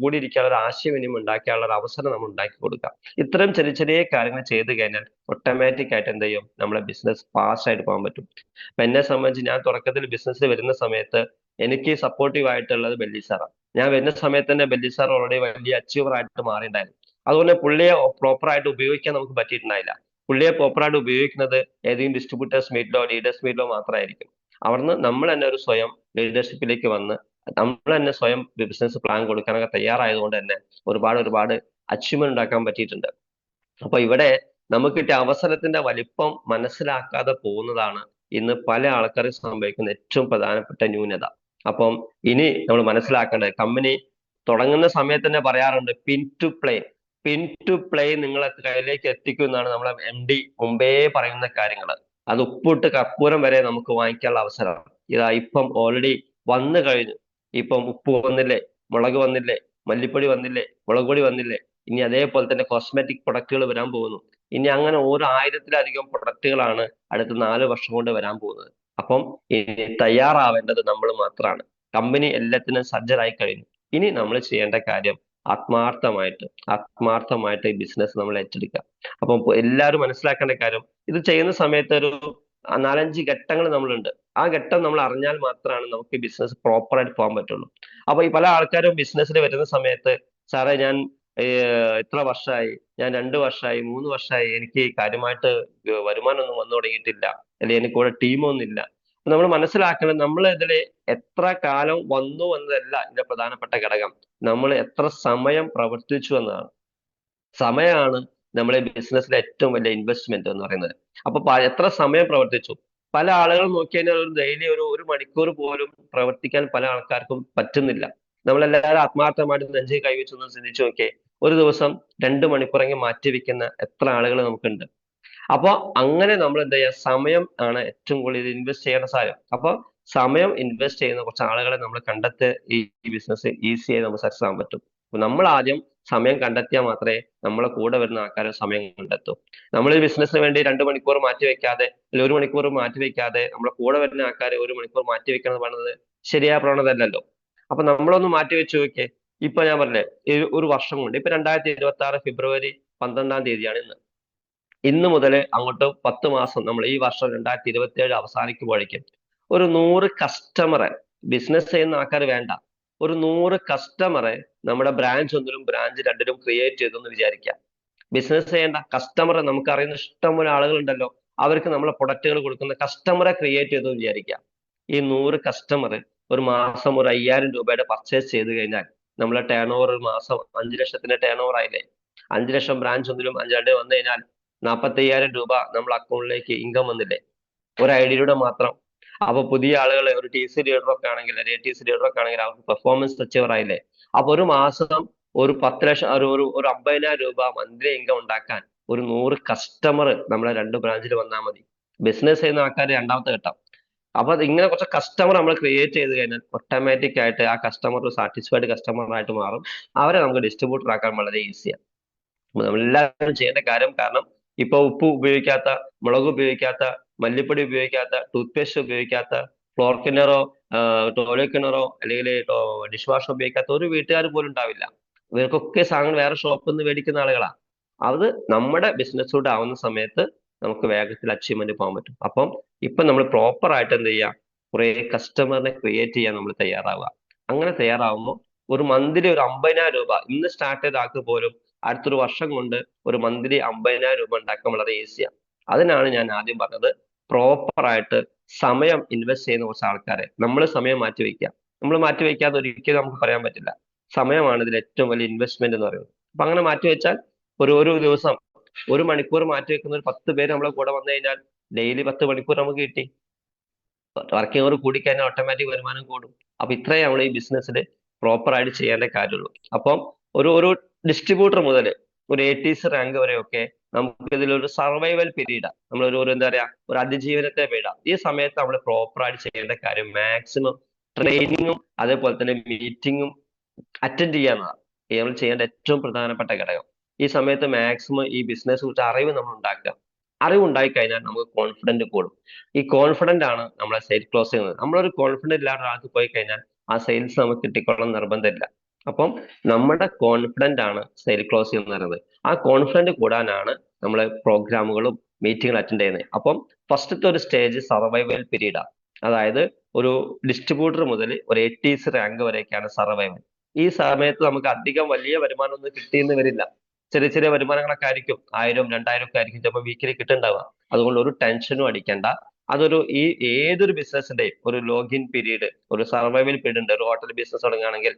കൂടിയിരിക്കാനുള്ള ഒരു ആശയവിനിമയം ഉണ്ടാക്കാനുള്ള ഒരു അവസരം നമ്മൾ ഉണ്ടാക്കി കൊടുക്കാം ഇത്തരം ചെറിയ ചെറിയ കാര്യങ്ങൾ ചെയ്തു കഴിഞ്ഞാൽ ഓട്ടോമാറ്റിക് ആയിട്ട് എന്ത് ചെയ്യും? നമ്മളെ ബിസിനസ് ഫാസ്റ്റ് ആയിട്ട് പോകാൻ പറ്റും. അപ്പൊ എന്നെ സംബന്ധിച്ച് ഞാൻ തുടക്കത്തിൽ ബിസിനസ്സിൽ വരുന്ന സമയത്ത് എനിക്ക് സപ്പോർട്ടീവ് ആയിട്ടുള്ളത് ബെല്ലി സാറാണ് ഞാൻ വരുന്ന സമയത്ത് തന്നെ ബെല്ലി സാർ ഓൾറെഡി വലിയ അച്ചീവർ ആയിട്ട് മാറിയിട്ടുണ്ടായിരുന്നു. അതുപോലെ പുള്ളിയെ പ്രോപ്പർ ആയിട്ട് ഉപയോഗിക്കാൻ നമുക്ക് പറ്റിയിട്ടുണ്ടായില്ല. പുള്ളിയെ പ്രോപ്പർ ആയിട്ട് ഉപയോഗിക്കുന്നത് ഏതെങ്കിലും ഡിസ്ട്രിബ്യൂട്ടേഴ്സ് മീറ്റിലോ ലീഡേഴ്സ് മീറ്റിലോ മാത്രമായിരിക്കും. അവിടുന്ന് നമ്മൾ തന്നെ ഒരു സ്വയം ലീഡർഷിപ്പിലേക്ക് വന്ന് നമ്മൾ തന്നെ സ്വയം ബിസിനസ് പ്ലാൻ കൊടുക്കാനൊക്കെ തയ്യാറായതുകൊണ്ട് തന്നെ ഒരുപാട് ഒരുപാട് അച്ചീവ്മെന്റ് ഉണ്ടാക്കാൻ പറ്റിയിട്ടുണ്ട്. അപ്പൊ ഇവിടെ നമുക്ക് കിട്ടിയ അവസരത്തിന്റെ വലിപ്പം മനസ്സിലാക്കാതെ പോകുന്നതാണ് ഇന്ന് പല ആൾക്കാരും സംഭവിക്കുന്ന ഏറ്റവും പ്രധാനപ്പെട്ട ന്യൂനത. അപ്പം ഇനി നമ്മൾ മനസ്സിലാക്കേണ്ടത് കമ്പനി തുടങ്ങുന്ന സമയത്ത് തന്നെ പറയാറുണ്ട് pin to play pin to play നിങ്ങളെ കയ്യിലേക്ക് എത്തിക്കും എന്നാണ് നമ്മളെ എം ഡി മുമ്പേ പറയുന്ന കാര്യങ്ങൾ അത് ഉപ്പിട്ട് കർപ്പൂരം വരെ നമുക്ക് വാങ്ങിക്കാനുള്ള അവസരമാണ് ഇതാ ഇപ്പം ഓൾറെഡി വന്നു കഴിഞ്ഞു. ഇപ്പം ഉപ്പ് വന്നില്ലേ മുളക് വന്നില്ലേ മല്ലിപ്പൊടി വന്നില്ലേ മുളക് പൊടി വന്നില്ലേ ഇനി അതേപോലെ തന്നെ കോസ്മെറ്റിക് പ്രൊഡക്റ്റുകൾ വരാൻ പോകുന്നു. ഇനി അങ്ങനെ ഓരോ ആയിരത്തിലധികം പ്രൊഡക്റ്റുകളാണ് അടുത്ത നാല് വർഷം കൊണ്ട് വരാൻ പോകുന്നത്. അപ്പം ഇനി തയ്യാറാവേണ്ടത് നമ്മൾ മാത്രമാണ് കമ്പനി എല്ലാത്തിനും സജ്ജരായി കഴിഞ്ഞു. ഇനി നമ്മൾ ചെയ്യേണ്ട കാര്യം ആത്മാർത്ഥമായിട്ട് ആത്മാർത്ഥമായിട്ട് ഈ ബിസിനസ് നമ്മൾ ഏറ്റെടുക്കുക. അപ്പം എല്ലാവരും മനസ്സിലാക്കേണ്ട കാര്യം ഇത് ചെയ്യുന്ന സമയത്ത് ഒരു നാലഞ്ച് ഘട്ടങ്ങൾ നമ്മളുണ്ട്. ആ ഘട്ടം നമ്മൾ അറിഞ്ഞാൽ മാത്രമാണ് നമുക്ക് ഈ ബിസിനസ് പ്രോപ്പറായിട്ട് പോകാൻ പറ്റുള്ളൂ. അപ്പൊ ഈ പല ആൾക്കാരും ബിസിനസ്സിൽ വരുന്ന സമയത്ത് സാറേ ഞാൻ എത്ര വർഷമായി ഞാൻ രണ്ട് വർഷമായി മൂന്ന് വർഷമായി എനിക്ക് കാര്യമായിട്ട് വരുമാനമൊന്നും വന്നു തുടങ്ങിയിട്ടില്ല. അല്ലെങ്കിൽ എനിക്ക് കൂടെ നമ്മൾ മനസ്സിലാക്കണം നമ്മൾ ഇതിൽ എത്ര കാലം വന്നു എന്നതല്ല ഇതിന്റെ പ്രധാനപ്പെട്ട ഘടകം. നമ്മൾ എത്ര സമയം പ്രവർത്തിച്ചു എന്നതാണ്. സമയമാണ് നമ്മളെ ബിസിനസ്സിലെ ഏറ്റവും വലിയ ഇൻവെസ്റ്റ്മെന്റ് എന്ന് പറയുന്നത്. അപ്പൊ എത്ര സമയം പ്രവർത്തിച്ചു? പല ആളുകൾ നോക്കി കഴിഞ്ഞാൽ ഒരു ഡെയിലി ഒരു ഒരു മണിക്കൂർ പോലും പ്രവർത്തിക്കാൻ പല ആൾക്കാർക്കും പറ്റുന്നില്ല. നമ്മളെല്ലാവരും ആത്മാർത്ഥമായിട്ട് നെഞ്ചി കൈവച്ചു എന്ന് ചിന്തിച്ചു നോക്കിയേ ഒരു ദിവസം രണ്ട് മണിക്കൂറെങ്കിൽ മാറ്റി വെക്കുന്ന എത്ര ആളുകൾ നമുക്കുണ്ട്. അപ്പൊ അങ്ങനെ നമ്മൾ എന്താ ചെയ്യുക സമയം ആണ് ഏറ്റവും കൂടുതൽ ഇൻവെസ്റ്റ് ചെയ്യേണ്ട സാധനം. അപ്പൊ സമയം ഇൻവെസ്റ്റ് ചെയ്യുന്ന കുറച്ച് ആളുകളെ നമ്മൾ കണ്ടെത്തി ഈ ബിസിനസ് ഈസിയായി നമുക്ക് സക്സസ് ആകാൻ പറ്റും. നമ്മൾ ആദ്യം സമയം കണ്ടെത്തിയാൽ മാത്രമേ നമ്മളെ കൂടെ വരുന്ന ആൾക്കാരെ സമയം കണ്ടെത്തൂ. നമ്മൾ ഈ ബിസിനസ്സിന് വേണ്ടി രണ്ട് മണിക്കൂർ മാറ്റി വെക്കാതെ അല്ലെങ്കിൽ ഒരു മണിക്കൂർ മാറ്റി വെക്കാതെ നമ്മളെ കൂടെ വരുന്ന ആൾക്കാരെ ഒരു മണിക്കൂർ മാറ്റി വെക്കണം എന്ന് പറയുന്നത് ശരിയായ പ്രവണതയല്ലല്ലോ. അപ്പൊ നമ്മളൊന്ന് മാറ്റി വെച്ച് നോക്കിയേ. ഇപ്പൊ ഞാൻ പറഞ്ഞേ ഒരു വർഷം കൊണ്ട് ഇപ്പൊ രണ്ടായിരത്തി ഇരുപത്തി ആറ് ഫെബ്രുവരി പന്ത്രണ്ടാം തീയതിയാണ് ഇന്ന്. ഇന്ന് മുതൽ അങ്ങോട്ട് പത്ത് മാസം നമ്മൾ ഈ വർഷം രണ്ടായിരത്തി ഇരുപത്തി ഏഴ് അവസാനിക്കുമ്പോഴേക്കും ഒരു നൂറ് കസ്റ്റമറെ ബിസിനസ് ചെയ്യുന്ന ആൾക്കാർ വേണ്ട. ഒരു നൂറ് കസ്റ്റമറെ നമ്മുടെ ബ്രാഞ്ച് ഒന്നിലും ബ്രാഞ്ച് രണ്ടിലും ക്രിയേറ്റ് ചെയ്തെന്ന് വിചാരിക്കാം ബിസിനസ് ചെയ്യേണ്ട കസ്റ്റമറെ നമുക്ക് അറിയുന്ന ഇഷ്ടംപോലെ ആളുകളുണ്ടല്ലോ. അവർക്ക് നമ്മളെ പ്രൊഡക്റ്റുകൾ കൊടുക്കുന്ന കസ്റ്റമറെ ക്രിയേറ്റ് ചെയ്തെന്ന് വിചാരിക്കാം ഈ നൂറ് കസ്റ്റമർ ഒരു മാസം ഒരു അയ്യായിരം രൂപയുടെ പർച്ചേസ് ചെയ്ത് കഴിഞ്ഞാൽ നമ്മളെ ടേൺ ഓവർ ഒരു മാസം അഞ്ച് ലക്ഷത്തിന്റെ ടേൺ ഓവർ ആയില്ലേ? അഞ്ച് ലക്ഷം ബ്രാഞ്ച് ഒന്നിലും അഞ്ചാണ്ട് വന്നു കഴിഞ്ഞാൽ നാൽപ്പത്തി അയ്യായിരം രൂപ നമ്മൾ അക്കൗണ്ടിലേക്ക് ഇൻകം വന്നില്ലേ? ഒരു ഐ ഡിയിലൂടെ മാത്രം. അപ്പൊ പുതിയ ആളുകൾ ഒരു ടി സി ലീഡറൊക്കെ ആണെങ്കിൽ ഒരു ടി സി ലീഡറൊക്കെ ആണെങ്കിൽ അവർക്ക് പെർഫോമൻസ് അച്ചീവർ ആയില്ലേ? അപ്പൊ ഒരു മാസം ഒരു പത്ത് ലക്ഷം ഒരു ഒരു ഒരു അമ്പതിനായിരം രൂപ മന്ത്ലി ഇൻകം ഉണ്ടാക്കാൻ ഒരു നൂറ് കസ്റ്റമർ നമ്മളെ രണ്ട് ബ്രാഞ്ചിൽ വന്നാൽ മതി. ബിസിനസ് ചെയ്യുന്ന ആൾക്കാർ രണ്ടാമത്തെ ഘട്ടം. അപ്പൊ ഇങ്ങനെ കുറച്ച് കസ്റ്റമർ നമ്മൾ ക്രിയേറ്റ് ചെയ്ത് കഴിഞ്ഞാൽ ഓട്ടോമാറ്റിക് ആയിട്ട് ആ കസ്റ്റമർ സാറ്റിസ്ഫൈഡ് കസ്റ്റമർ ആയിട്ട് മാറും. അവരെ നമുക്ക് ഡിസ്ട്രിബ്യൂട്ടർ ആക്കാൻ വളരെ ഈസിയാണ് നമ്മൾ എല്ലാവരും ചെയ്യേണ്ട കാര്യം കാരണം ഇപ്പൊ ഉപ്പ് ഉപയോഗിക്കാത്ത മുളക് ഉപയോഗിക്കാത്ത മല്ലിപ്പൊടി ഉപയോഗിക്കാത്ത ടൂത്ത് പേസ്റ്റ് ഉപയോഗിക്കാത്ത ഫ്ലോർ കിണറോ ടോയ്ലറ്റ് കിണറോ അല്ലെങ്കിൽ ഡിഷ് വാഷ് ഉപയോഗിക്കാത്ത ഒരു വീട്ടുകാർ പോലും ഉണ്ടാവില്ല. ഇവർക്കൊക്കെ സാധനങ്ങൾ വേറെ ഷോപ്പിൽ നിന്ന് മേടിക്കുന്ന ആളുകളാ. അത് നമ്മുടെ ബിസിനസ്സിലൂടെ ആവുന്ന സമയത്ത് നമുക്ക് വേഗത്തിൽ അച്ചീവ്മെന്റ് പോകാൻ പറ്റും. അപ്പം ഇപ്പൊ നമ്മൾ പ്രോപ്പർ ആയിട്ട് എന്ത് ചെയ്യുക കുറെ കസ്റ്റമറിനെ ക്രിയേറ്റ് ചെയ്യാൻ നമ്മൾ തയ്യാറാവുക. അങ്ങനെ തയ്യാറാവുമ്പോൾ ഒരു മന്ത്ലി ഒരു അമ്പതിനായിരം രൂപ ഇന്ന് സ്റ്റാർട്ട് ചെയ്ത ആൾക്ക് പോലും അടുത്തൊരു വർഷം കൊണ്ട് ഒരു മന്ത്ലി അമ്പതിനായിരം രൂപ ഉണ്ടാക്കാൻ വളരെ ഈസിയാണ് അതിനാണ് ഞാൻ ആദ്യം പറഞ്ഞത് പ്രോപ്പർ ആയിട്ട് സമയം ഇൻവെസ്റ്റ് ചെയ്യുന്ന കുറച്ച് ആൾക്കാരെ നമ്മൾ സമയം മാറ്റി വയ്ക്കുക നമ്മൾ മാറ്റി വയ്ക്കാതെ ഒരിക്കലും നമുക്ക് പറയാൻ പറ്റില്ല. സമയമാണ് ഇതിൽ ഏറ്റവും വലിയ ഇൻവെസ്റ്റ്മെന്റ് എന്ന് പറയുന്നത്. അപ്പൊ അങ്ങനെ മാറ്റി വെച്ചാൽ ഒരു ദിവസം ഒരു മണിക്കൂർ മാറ്റി വെക്കുന്ന ഒരു പത്ത് പേര് നമ്മളെ കൂടെ വന്നു കഴിഞ്ഞാൽ ഡെയിലി പത്ത് മണിക്കൂർ നമുക്ക് കിട്ടി. വർക്കിംഗ് അവർ കൂടിക്കഴിഞ്ഞാൽ ഓട്ടോമാറ്റിക് വരുമാനം കൂടും. അപ്പൊ ഇത്രയും നമ്മൾ ഈ ബിസിനസ്സിൽ പ്രോപ്പർ ആയിട്ട് ചെയ്യേണ്ട കാര്യമുള്ളൂ. അപ്പം ഒരു ഒരു ഡിസ്ട്രിബ്യൂട്ടർ മുതൽ ഒരു എയ്റ്റീസ് റാങ്ക് വരെയൊക്കെ നമുക്ക് ഇതിലൊരു സർവൈവൽ പീരീഡ് നമ്മൾ ഒരു എന്താ പറയാ ഒരു അതിജീവനത്തെ പീരീഡ് ഈ സമയത്ത് നമ്മൾ പ്രോപ്പർ ആയിട്ട് ചെയ്യേണ്ട കാര്യം മാക്സിമം ട്രെയിനിങ്ങും അതേപോലെ തന്നെ മീറ്റിങ്ങും അറ്റൻഡ് ചെയ്യാന്നതാണ് നമ്മൾ ചെയ്യേണ്ട ഏറ്റവും പ്രധാനപ്പെട്ട ഘടകം. ഈ സമയത്ത് മാക്സിമം ഈ ബിസിനസ് കുറിച്ച് അറിവ് നമ്മൾ ഉണ്ടാക്കുക. അറിവ് ഉണ്ടായി കഴിഞ്ഞാൽ നമുക്ക് കോൺഫിഡന്റ് കൂടും. ഈ കോൺഫിഡന്റ് ആണ് നമ്മളെ സെയിൽ ക്ലോസ് ചെയ്യുന്നത്. നമ്മളൊരു കോൺഫിഡന്റ് ഇല്ലാത്ത ഒരാൾക്ക് പോയി കഴിഞ്ഞാൽ ആ സെയിൽസ് നമുക്ക് കിട്ടിക്കൊള്ളണം നിർബന്ധമില്ല. അപ്പം നമ്മുടെ കോൺഫിഡന്റ് ആണ് സെയിൽ ക്ലോസ് എന്ന് പറയുന്നത്. ആ കോൺഫിഡന്റ് കൂടാനാണ് നമ്മൾ പ്രോഗ്രാമുകളും മീറ്റിങ്ങുകൾ അറ്റൻഡ് ചെയ്യുന്നത്. അപ്പം ഫസ്റ്റത്തെ ഒരു സ്റ്റേജ് സർവൈവൽ പീരീഡാണ് അതായത് ഒരു ഡിസ്ട്രിബ്യൂട്ടർ മുതൽ ഒരു എ ടി സി റാങ്ക് വരെയൊക്കെയാണ് സർവൈവൽ ഈ സമയത്ത് നമുക്ക് അധികം വലിയ വരുമാനം ഒന്നും കിട്ടിയെന്ന് വരില്ല. ചെറിയ ചെറിയ വരുമാനങ്ങളൊക്കെ ആയിരിക്കും. ആയിരം രണ്ടായിരം ഒക്കെ ആയിരിക്കും ചിലപ്പോൾ വീക്കിലി കിട്ടുന്നുണ്ടാവുക. അതുകൊണ്ട് ഒരു ടെൻഷനും അടിക്കണ്ട. അതൊരു ഈ ഏതൊരു ബിസിനസിന്റെയും ഒരു ലോഗിൻ പീരീഡ് ഒരു സർവൈവൽ പീരീഡ് ഉണ്ട്. ഒരു ഹോട്ടൽ ബിസിനസ് തുടങ്ങുകയാണെങ്കിൽ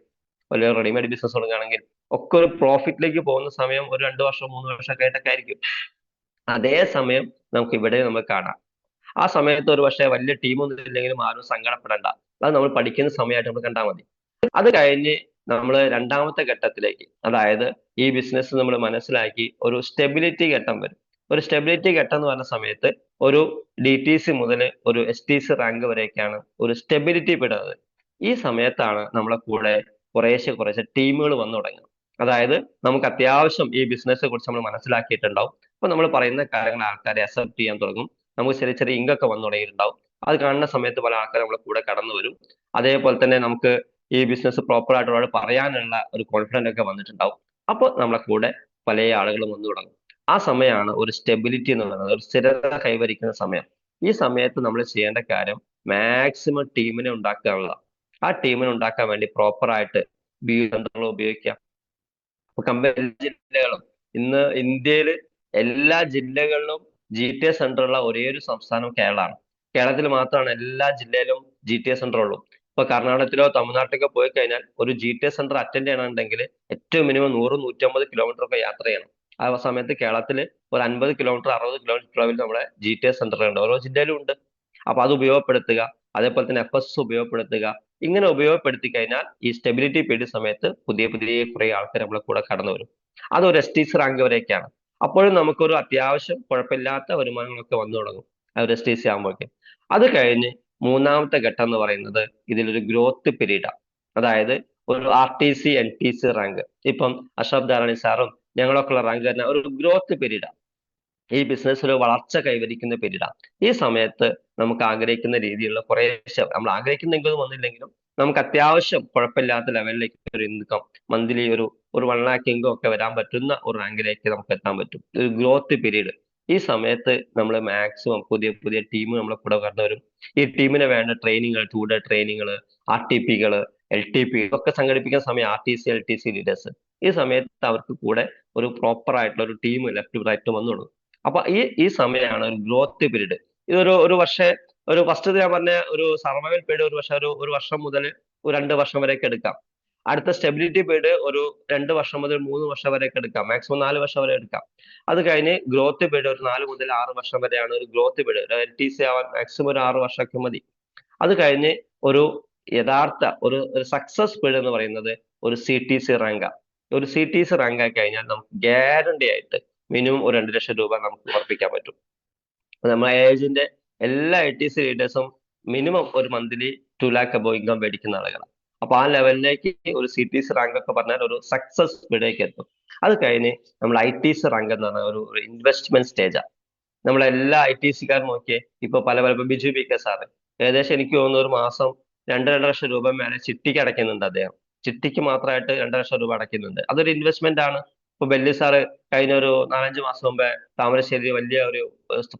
അല്ലെങ്കിൽ റെഡിമെയ്ഡ് ബിസിനസ് തുടങ്ങുകയാണെങ്കിൽ ഒക്കെ ഒരു പ്രോഫിറ്റിലേക്ക് പോകുന്ന സമയം ഒരു രണ്ട് വർഷം മൂന്ന് വർഷമൊക്കെ ആയിട്ടൊക്കെ ആയിരിക്കും. അതേ സമയം നമുക്ക് ഇവിടെ നമ്മൾ കാണാം. ആ സമയത്ത് ഒരു പക്ഷേ വലിയ ടീമൊന്നും ഇല്ലെങ്കിലും ആരും സങ്കടപ്പെടേണ്ട. അത് നമ്മൾ പഠിക്കുന്ന സമയമായിട്ട് നമ്മൾ കണ്ടാൽ മതി. അത് കഴിഞ്ഞ് നമ്മൾ രണ്ടാമത്തെ ഘട്ടത്തിലേക്ക് അതായത് ഈ ബിസിനസ് നമ്മൾ മനസ്സിലാക്കി ഒരു സ്റ്റെബിലിറ്റി ഘട്ടം വരും. ഒരു സ്റ്റെബിലിറ്റി ഘട്ടം എന്ന് പറഞ്ഞ സമയത്ത് ഒരു ഡി ടി സി മുതൽ ഒരു എസ് ടി സി റാങ്ക് വരെയൊക്കെയാണ് ഒരു സ്റ്റെബിലിറ്റി പെടുന്നത്. ഈ സമയത്താണ് നമ്മളെ കൂടെ കുറേശ്ശെ കുറേശ്ശെ ടീമുകൾ വന്നു തുടങ്ങും. അതായത് നമുക്ക് അത്യാവശ്യം ഈ ബിസിനസ്സിനെ കുറിച്ച് നമ്മൾ മനസ്സിലാക്കിയിട്ടുണ്ടാവും. അപ്പൊ നമ്മൾ പറയുന്ന കാര്യങ്ങൾ ആൾക്കാരെ അക്സെപ്റ്റ് ചെയ്യാൻ തുടങ്ങും. നമുക്ക് ചെറിയ ചെറിയ ഇങ്കൊക്കെ വന്നു തുടങ്ങിയിട്ടുണ്ടാവും. അത് കാണുന്ന സമയത്ത് പല ആൾക്കാർ നമ്മളെ കൂടെ കടന്നു വരും. അതേപോലെ തന്നെ നമുക്ക് ഈ ബിസിനസ് പ്രോപ്പർ ആയിട്ട് ഒരാൾ പറയാനുള്ള ഒരു കോൺഫിഡൻസ് ഒക്കെ വന്നിട്ടുണ്ടാവും. അപ്പോൾ നമ്മളെ കൂടെ പല ആളുകളും വന്നു തുടങ്ങും. ആ സമയമാണ് ഒരു സ്റ്റെബിലിറ്റി എന്ന് പറയുന്നത് ഒരു സ്ഥിരത കൈവരിക്കുന്ന സമയം. ഈ സമയത്ത് നമ്മൾ ചെയ്യേണ്ട കാര്യം മാക്സിമം ടീമിനെ ഉണ്ടാക്കാനുള്ള ആ ടീമിന് ഉണ്ടാക്കാൻ വേണ്ടി പ്രോപ്പർ ആയിട്ട് ബി യന്ത്രങ്ങൾ ഉപയോഗിക്കാം കമ്പനി ജില്ലകളും ഇന്ന് ഇന്ത്യയിൽ എല്ലാ ജില്ലകളിലും ജി ടി എ സെന്റർ ഉള്ള ഒരേ ഒരു സംസ്ഥാനം കേരളമാണ്. കേരളത്തിൽ മാത്രമാണ് എല്ലാ ജില്ലയിലും ജി ടി എ സെന്റർ ഉള്ളൂ. ഇപ്പൊ കർണാടകത്തിലോ തമിഴ്നാട്ടിലോ പോയി കഴിഞ്ഞാൽ ഒരു G T A centre attend ചെയ്യണമെന്നുണ്ടെങ്കിൽ ഏറ്റവും മിനിമം നൂറ് നൂറ്റമ്പത് കിലോമീറ്റർ ഒക്കെ യാത്ര ചെയ്യണം. ആ സമയത്ത് കേരളത്തിൽ ഒരു അൻപത് കിലോമീറ്റർ അറുപത് കിലോമീറ്റർ അളവിൽ നമ്മുടെ ജി ടി എസ് സെന്ററുണ്ട് ഓരോ ജില്ലയിലും ഉണ്ട്. അപ്പൊ അത് ഉപയോഗപ്പെടുത്തുക. അതേപോലെ തന്നെ എഫ് എസ് ഉപയോഗപ്പെടുത്തുക. ഇങ്ങനെ ഉപയോഗപ്പെടുത്തി കഴിഞ്ഞാൽ ഈ സ്റ്റെബിലിറ്റി പീരീഡ് സമയത്ത് പുതിയ പുതിയ കുറെ ആൾക്കാർ നമ്മളെ കൂടെ കടന്നു വരും. അത് ഒരു എസ് ടി സി റാങ്ക് വരെയൊക്കെയാണ്. അപ്പോഴും നമുക്കൊരു അത്യാവശ്യം കുഴപ്പമില്ലാത്ത വരുമാനങ്ങളൊക്കെ വന്നു തുടങ്ങും ഒരു എസ് ടി സി ആകുമ്പോഴേക്കും. അത് കഴിഞ്ഞ് മൂന്നാമത്തെ ഘട്ടം എന്ന് പറയുന്നത് ഇതിലൊരു ഗ്രോത്ത് പീരീഡാണ് അതായത് ഒരു R T C N T C rank ഇപ്പം അഷബ് ധാരണി സാറും ഞങ്ങളൊക്കെ ഉള്ള റാങ്ക് തന്നെ ഒരു ഗ്രോത്ത് പീരീഡാണ് ഈ ബിസിനസ് ഒരു വളർച്ച കൈവരിക്കുന്ന പീരീഡാണ് ഈ സമയത്ത് നമുക്ക് ആഗ്രഹിക്കുന്ന രീതിയിലുള്ള കുറേ നമ്മൾ ആഗ്രഹിക്കുന്നെങ്കിലും വന്നില്ലെങ്കിലും നമുക്ക് അത്യാവശ്യം കുഴപ്പമില്ലാത്ത ലെവലിലേക്ക് ഒരു ഇൻകം മന്ത്ലി ഒരു ഒരു വൺ ലാക്ക് ഇൻകം ഒക്കെ വരാൻ പറ്റുന്ന ഒരു റാങ്കിലേക്ക് നമുക്ക് എത്താൻ പറ്റും. ഒരു ഗ്രോത്ത് പീരീഡ് ഈ സമയത്ത് നമ്മൾ മാക്സിമം പുതിയ പുതിയ ടീം നമ്മളെ കൂടെ കടന്നുവരും ഈ ടീമിന് വേണ്ട ട്രെയിനിങ്ങൾ ടൂ ട്രെയിനിങ്ങൾ ആർ ടി പികൾ എൽ ടി പി ഇതൊക്കെ സംഘടിപ്പിക്കുന്ന സമയം R T C L T C leaders ഈ സമയത്ത് അവർക്ക് കൂടെ ഒരു പ്രോപ്പർ ആയിട്ടുള്ള ഒരു ടീം ലെഫ്റ്റ് റൈറ്റ് വന്നു തുടങ്ങും അപ്പൊ ഈ ഈ സമയമാണ് ഒരു ഗ്രോത്ത് പീരീഡ് ഇതൊരു ഒരു വർഷം ഒരു ഫസ്റ്റ് ഞാൻ പറഞ്ഞ ഒരു സർവൈവൽ പീരീഡ് ഒരു വർഷം ഒരു ഒരു വർഷം മുതൽ രണ്ട് വർഷം വരെയൊക്കെ എടുക്കാം. അടുത്ത സ്റ്റെബിലിറ്റി പീരീഡ് ഒരു രണ്ട് വർഷം മുതൽ മൂന്ന് വർഷം വരെയൊക്കെ എടുക്കാം. മാക്സിമം നാല് വർഷം വരെ എടുക്കാം. അത് കഴിഞ്ഞ് ഗ്രോത്ത് പീരീഡ് ഒരു നാല് മുതൽ ആറ് വർഷം വരെയാണ് ഒരു growth period L T C ആവാൻ മാക്സിമം ഒരു ആറ് വർഷമൊക്കെ മതി. അത് കഴിഞ്ഞ് ഒരു യഥാർത്ഥ ഒരു ഒരു സക്സസ് പീരീഡ് എന്ന് പറയുന്നത് ഒരു സി ടി സി റാങ്കാണ് ഒരു സി ടി സി റാങ്ക് കഴിഞ്ഞാൽ നമുക്ക് ഗ്യാരണ്ടി ആയിട്ട് മിനിമം ഒരു രണ്ട് ലക്ഷം രൂപ നമുക്ക് ഉറപ്പിക്കാൻ പറ്റും. നമ്മൾ ഏജിന്റെ എല്ലാ ഐ ടി സി ലീഡേഴ്സും മിനിമം ഒരു monthly two lakh above income മേടിക്കുന്ന ആളുകളാണ്. അപ്പൊ ആ ലെവലിലേക്ക് ഒരു സി ടി സി റാങ്ക് ഒക്കെ പറഞ്ഞാൽ ഒരു സക്സസ് വീടേക്ക് എത്തും. അത് കഴിഞ്ഞ് നമ്മൾ ഐ ടി സി റാങ്ക് എന്ന് പറഞ്ഞാൽ ഒരു ഇൻവെസ്റ്റ്മെന്റ് സ്റ്റേജാണ് നമ്മളെല്ലാ ഐ ടി സിക്കാരും നോക്കിയേ ഇപ്പൊ പല പല ബിജു പി കെ സാറ് ഏകദേശം എനിക്ക് തോന്നുന്നു ഒരു മാസം രണ്ട് രണ്ടര ലക്ഷം രൂപ മേലെ ചിട്ടിക്ക് അടയ്ക്കുന്നുണ്ട് അദ്ദേഹം. ചിട്ടിക്ക് മാത്രമായിട്ട് രണ്ടര ലക്ഷം രൂപ അടയ്ക്കുന്നുണ്ട്. അതൊരു ഇൻവെസ്റ്റ്മെന്റ് ആണ്. ഇപ്പൊ ബെല്ലി സാറ് കഴിഞ്ഞ ഒരു നാലഞ്ച് മാസം മുമ്പേ താമരശ്ശേരി വലിയ ഒരു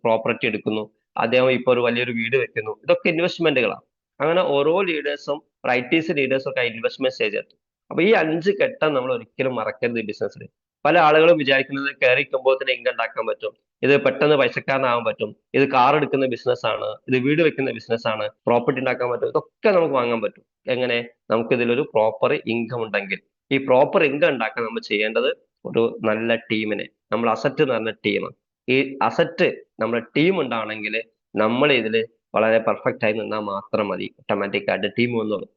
പ്രോപ്പർട്ടി എടുക്കുന്നു. അദ്ദേഹം ഇപ്പോൾ ഒരു വലിയൊരു വീട് വെക്കുന്നു. ഇതൊക്കെ ഇൻവെസ്റ്റ്മെന്റുകളാണ് അങ്ങനെ ഓരോ ലീഡേഴ്സും റൈറ്റീസ് ലീഡേഴ്സും ഒക്കെ ഇൻവെസ്റ്റ്മെന്റ് സ്റ്റേജ് എത്തും. അപ്പൊ ഈ അഞ്ച് ഘട്ടം നമ്മൾ ഒരിക്കലും മറക്കരുത് ഈ ബിസിനസ്സിൽ പല ആളുകളും വിചാരിക്കുന്നത് കയറിക്കുമ്പോൾ തന്നെ ഇൻകം ഉണ്ടാക്കാൻ പറ്റും. ഇത് പെട്ടെന്ന് പൈസക്കാരനാകാൻ പറ്റും. ഇത് കാർ എടുക്കുന്ന ബിസിനസ് ആണ്. ഇത് വീട് വെക്കുന്ന ബിസിനസ് ആണ്. പ്രോപ്പർട്ടി ഉണ്ടാക്കാൻ പറ്റും. ഇതൊക്കെ നമുക്ക് വാങ്ങാൻ പറ്റും. എങ്ങനെ? നമുക്ക് ഇതിലൊരു പ്രോപ്പർ ഇൻകം ഉണ്ടെങ്കിൽ. ഈ പ്രോപ്പർ ഇൻകം ഉണ്ടാക്കാൻ നമ്മൾ ചെയ്യേണ്ടത് ഒരു നല്ല ടീമിനെ. നമ്മൾ അസറ്റ് എന്ന് പറഞ്ഞ ടീം ഈ അസറ്റ് നമ്മുടെ ടീം ഉണ്ടാണെങ്കിൽ നമ്മൾ ഇതിൽ വളരെ പെർഫെക്റ്റ് ആയി നിന്നാൽ മാത്രം മതി. ഓട്ടോമാറ്റിക് ആയിട്ട് ടീം വന്നോളും.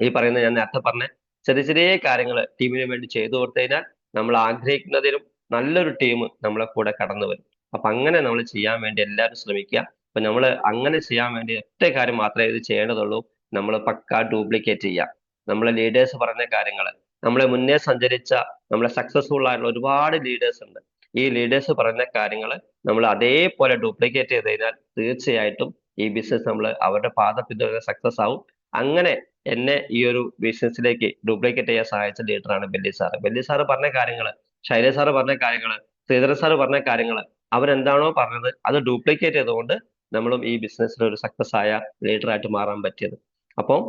ഈ പറയുന്ന ഞാൻ നേരത്തെ പറഞ്ഞ ചെറിയ ചെറിയ കാര്യങ്ങൾ ടീമിന് വേണ്ടി ചെയ്തു കൊടുത്തു കഴിഞ്ഞാൽ നമ്മൾ ആഗ്രഹിക്കുന്നതിലും നല്ലൊരു ടീം നമ്മളെ കൂടെ കടന്നു വരും. അപ്പൊ അങ്ങനെ നമ്മൾ ചെയ്യാൻ വേണ്ടി എല്ലാവരും ശ്രമിക്കുക. അപ്പൊ നമ്മൾ അങ്ങനെ ചെയ്യാൻ വേണ്ടി ഒറ്റ കാര്യം മാത്രമേ ഇത് ചെയ്യേണ്ടതുള്ളൂ. നമ്മൾ പക്ക ഡ്യൂപ്ലിക്കേറ്റ് ചെയ്യുക. നമ്മളെ ലീഡേഴ്സ് പറഞ്ഞ കാര്യങ്ങൾ നമ്മളെ മുന്നേ സഞ്ചരിച്ച നമ്മളെ സക്സസ്ഫുൾ ആയിട്ടുള്ള ഒരുപാട് ലീഡേഴ്സ് ഉണ്ട്. ഈ ലീഡേഴ്സ് പറഞ്ഞ കാര്യങ്ങൾ നമ്മൾ അതേപോലെ ഡ്യൂപ്ലിക്കേറ്റ് ചെയ്ത് കഴിഞ്ഞാൽ തീർച്ചയായിട്ടും ഈ ബിസിനസ് നമ്മൾ അവരുടെ പാത പിന്തുടരുന്ന സക്സസ് ആവും. അങ്ങനെ എന്നെ ഈ ഒരു ബിസിനസ്സിലേക്ക് ഡ്യൂപ്ലിക്കേറ്റ് ചെയ്യാൻ സഹായിച്ച ലീഡറാണ് ബെല്ലി സാറ്. ബെല്ലി സാറ് പറഞ്ഞ കാര്യങ്ങൾ ശൈല സാറ് പറഞ്ഞ കാര്യങ്ങൾ ശ്രീധരൻ സാറ് പറഞ്ഞ കാര്യങ്ങൾ അവരെന്താണോ പറഞ്ഞത് അത് ഡ്യൂപ്ലിക്കേറ്റ് ചെയ്തുകൊണ്ട് നമ്മളും ഈ ബിസിനസ്സിൽ ഒരു സക്സസ് ആയ ലീഡറായിട്ട് മാറാൻ പറ്റിയത്. അപ്പം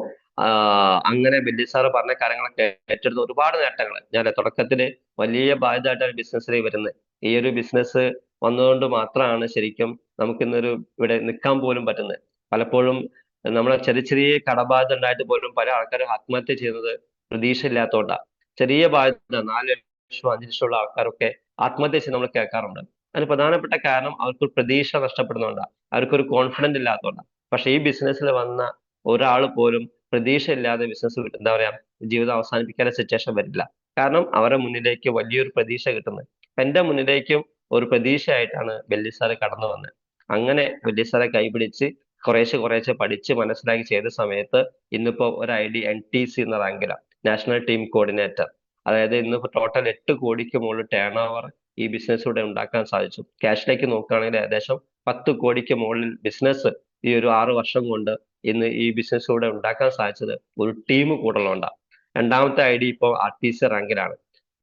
അങ്ങനെ ബില്ലി സാറ് പറഞ്ഞ കാര്യങ്ങളൊക്കെ ഏറ്റെടുത്ത് ഒരുപാട് നേട്ടങ്ങൾ ഞാൻ തുടക്കത്തിൽ വലിയ ബാധ്യതയായിട്ടാണ് ബിസിനസ്സിലേക്ക് വരുന്നത് ഈ ഒരു ബിസിനസ് വന്നതുകൊണ്ട് മാത്രമാണ് ശരിക്കും നമുക്ക് ഇന്നൊരു ഇവിടെ നിൽക്കാൻ പോലും പറ്റുന്നത് പലപ്പോഴും നമ്മളെ ചെറിയ ചെറിയ കടബാധ്യത ഉണ്ടായിട്ട് പോലും പല ആൾക്കാരും ആത്മഹത്യ ചെയ്യുന്നത് പ്രതീക്ഷ ഇല്ലാത്തതുകൊണ്ടാണ് ചെറിയ ബാധ്യത നാല് ലക്ഷം അഞ്ച് ലക്ഷമുള്ള ആൾക്കാരൊക്കെ ആത്മഹത്യ ചെയ്ത് നമ്മൾ കേൾക്കാറുണ്ട്. അതിന് പ്രധാനപ്പെട്ട കാരണം അവർക്ക് പ്രതീക്ഷ നഷ്ടപ്പെടുന്നതുകൊണ്ടാണ് അവർക്കൊരു കോൺഫിഡന്റ് ഇല്ലാത്തതുകൊണ്ടാണ് പക്ഷെ ഈ ബിസിനസ്സിൽ വന്ന ഒരാൾ പോലും പ്രതീക്ഷ ഇല്ലാതെ ബിസിനസ് എന്താ പറയാ ജീവിതം അവസാനിപ്പിക്കാൻ സിറ്റുവേഷൻ വരില്ല. കാരണം അവരുടെ മുന്നിലേക്ക് വലിയൊരു പ്രതീക്ഷ കിട്ടുന്നത്. എന്റെ മുന്നിലേക്കും ഒരു പ്രതീക്ഷയായിട്ടാണ് ബെല്ലി സാറ് കടന്നു വന്നത്. അങ്ങനെ ബെല്ലി സാറെ കൈപിടിച്ച് കുറേശ്ശെ കുറേശ്ശെ പഠിച്ച് മനസ്സിലാക്കി ചെയ്ത സമയത്ത് ഇന്നിപ്പോ ഒരു I D N T C എന്ന റാങ്കിലാണ് നാഷണൽ ടീം കോർഡിനേറ്റർ അതായത് ഇന്നിപ്പോ ടോട്ടൽ എട്ട് കോടിക്ക് മുകളിൽ ടേൺ ഓവർ ഈ ബിസിനസ്സിലൂടെ ഉണ്ടാക്കാൻ സാധിച്ചു. ക്യാഷിലേക്ക് നോക്കുകയാണെങ്കിൽ ഏകദേശം പത്ത് കോടിക്ക് മുകളിൽ ബിസിനസ് ഈ ഒരു ആറ് വർഷം കൊണ്ട് ഇന്ന് ഈ ബിസിനസ്സിലൂടെ ഉണ്ടാക്കാൻ സാധിച്ചത് ഒരു ടീം കൂടുതലുണ്ടാണ് രണ്ടാമത്തെ ഐ ഡി ഇപ്പോൾ ആർ ടി സി റാങ്കിലാണ്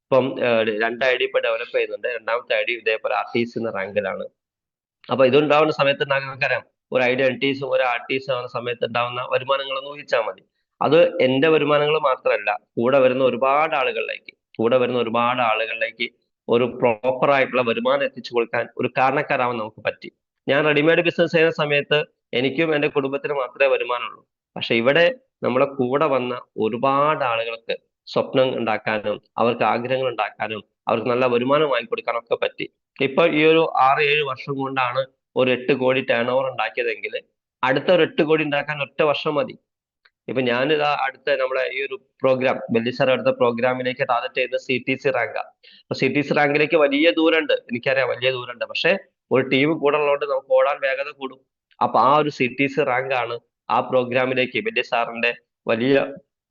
ഇപ്പം രണ്ട് ഐ ഡി ഇപ്പോൾ ഡെവലപ്പ് ചെയ്യുന്നുണ്ട്. രണ്ടാമത്തെ ഐ ഡി ഇതേപോലെ ആർ ടി സി എന്ന റാങ്കിലാണ് അപ്പൊ ഇതുണ്ടാവുന്ന സമയത്ത് നമുക്കറിയാം ഒരു ഐ ഡി എൻ ടി സും ഒരു ആർ ടി ആവുന്ന സമയത്ത് ഉണ്ടാവുന്ന വരുമാനങ്ങളൊന്ന് ഊഹിച്ചാൽ മതി. അത് എന്റെ വരുമാനങ്ങൾ മാത്രമല്ല കൂടെ വരുന്ന ഒരുപാട് ആളുകളിലേക്ക് കൂടെ വരുന്ന ഒരുപാട് ആളുകളിലേക്ക് ഒരു പ്രോപ്പർ ആയിട്ടുള്ള വരുമാനം എത്തിച്ചു കൊടുക്കാൻ ഒരു കാരണക്കാരാവാൻ നമുക്ക് പറ്റി. ഞാൻ റെഡിമെയ്ഡ് ബിസിനസ് ചെയ്യുന്ന സമയത്ത് എനിക്കും എന്റെ കുടുംബത്തിനും മാത്രമേ വരുമാനമുള്ളൂ. പക്ഷെ ഇവിടെ നമ്മളെ കൂടെ വന്ന ഒരുപാട് ആളുകൾക്ക് സ്വപ്നം ഉണ്ടാക്കാനും അവർക്ക് ആഗ്രഹങ്ങൾ ഉണ്ടാക്കാനും അവർക്ക് നല്ല വരുമാനം വാങ്ങിക്കൊടുക്കാനും ഒക്കെ പറ്റി. ഇപ്പൊ ഈ ഒരു ആറ് ഏഴ് വർഷം കൊണ്ടാണ് ഒരു എട്ട് കോടി ടേൺ ഓവർ ഉണ്ടാക്കിയതെങ്കിൽ അടുത്ത ഒരു എട്ട് കോടി ഉണ്ടാക്കാൻ ഒറ്റ വർഷം മതി. ഇപ്പൊ ഞാനിതാ അടുത്ത നമ്മുടെ ഈ ഒരു പ്രോഗ്രാം ബെല്ലി സാർ അടുത്ത പ്രോഗ്രാമിലേക്ക് ടാർഗറ്റ് ചെയ്യുന്ന സി ടി സി റാങ്കാ അപ്പൊ സി ടി സി റാങ്കിലേക്ക് വലിയ ദൂരമുണ്ട്. എനിക്കറിയാം വലിയ ദൂരമുണ്ട്. പക്ഷെ ഒരു ടീം കൂടെ ഉള്ളതുകൊണ്ട് നമുക്ക് ഓടാൻ വേഗത കൂടും. അപ്പൊ ആ ഒരു സി ടി സി റാങ്ക് ആണ് ആ പ്രോഗ്രാമിലേക്ക് ബെല്ലി സാറിന്റെ വലിയ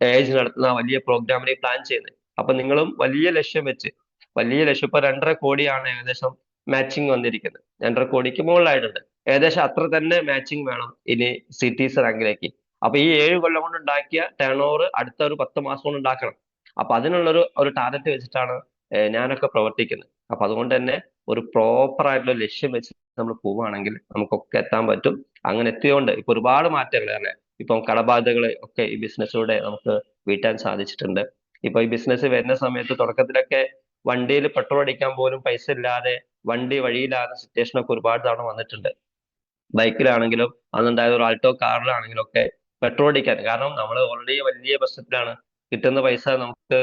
ഏജ് നടത്തുന്ന വലിയ പ്രോഗ്രാമിനെ പ്ലാൻ ചെയ്യുന്നത്. അപ്പൊ നിങ്ങളും വലിയ ലക്ഷ്യം വെച്ച് വലിയ ലക്ഷ്യം. ഇപ്പൊ രണ്ടര കോടിയാണ് ഏകദേശം മാച്ചിങ് വന്നിരിക്കുന്നത്. രണ്ടര കോടിക്ക് മുകളിലായിട്ടുണ്ട്. ഏകദേശം അത്ര തന്നെ മാച്ചിങ് വേണം ഇനി സി ടി സി റാങ്കിലേക്ക് അപ്പൊ ഈ ഏഴ് കൊല്ലം കൊണ്ട് ഉണ്ടാക്കിയ ടേൺ ഓവർ അടുത്ത ഒരു പത്ത് മാസം കൊണ്ട് ഉണ്ടാക്കണം. അപ്പൊ അതിനുള്ളൊരു ഒരു ടാർഗറ്റ് വെച്ചിട്ടാണ് ഞാനൊക്കെ പ്രവർത്തിക്കുന്നത്. അപ്പൊ അതുകൊണ്ട് തന്നെ ഒരു പ്രോപ്പർ ആയിട്ടുള്ള ലക്ഷ്യം വെച്ച് നമ്മൾ പോവുകയാണെങ്കിൽ നമുക്കൊക്കെ എത്താൻ പറ്റും. അങ്ങനെ എത്തിയോണ്ട് ഇപ്പൊ ഒരുപാട് മാറ്റങ്ങൾ അല്ലെ? ഇപ്പം കടബാധ്യതകൾ ഒക്കെ ഈ ബിസിനസ്സിലൂടെ നമുക്ക് വീട്ടാൻ സാധിച്ചിട്ടുണ്ട്. ഇപ്പൊ ഈ ബിസിനസ് വരുന്ന സമയത്ത് തുടക്കത്തിലൊക്കെ വണ്ടിയിൽ പെട്രോൾ അടിക്കാൻ പോലും പൈസ ഇല്ലാതെ വണ്ടി വഴിയിലാകുന്ന സിറ്റുവേഷൻ ഒക്കെ ഒരുപാട് തവണ വന്നിട്ടുണ്ട്. ബൈക്കിലാണെങ്കിലും അന്നുണ്ടായ ഒരു ആൾട്ടോ കാറിലാണെങ്കിലും ഒക്കെ പെട്രോൾ അടിക്കാൻ. കാരണം നമ്മൾ ഓൾറെഡി വലിയ പ്രശ്നത്തിലാണ് കിട്ടുന്ന പൈസ നമുക്ക്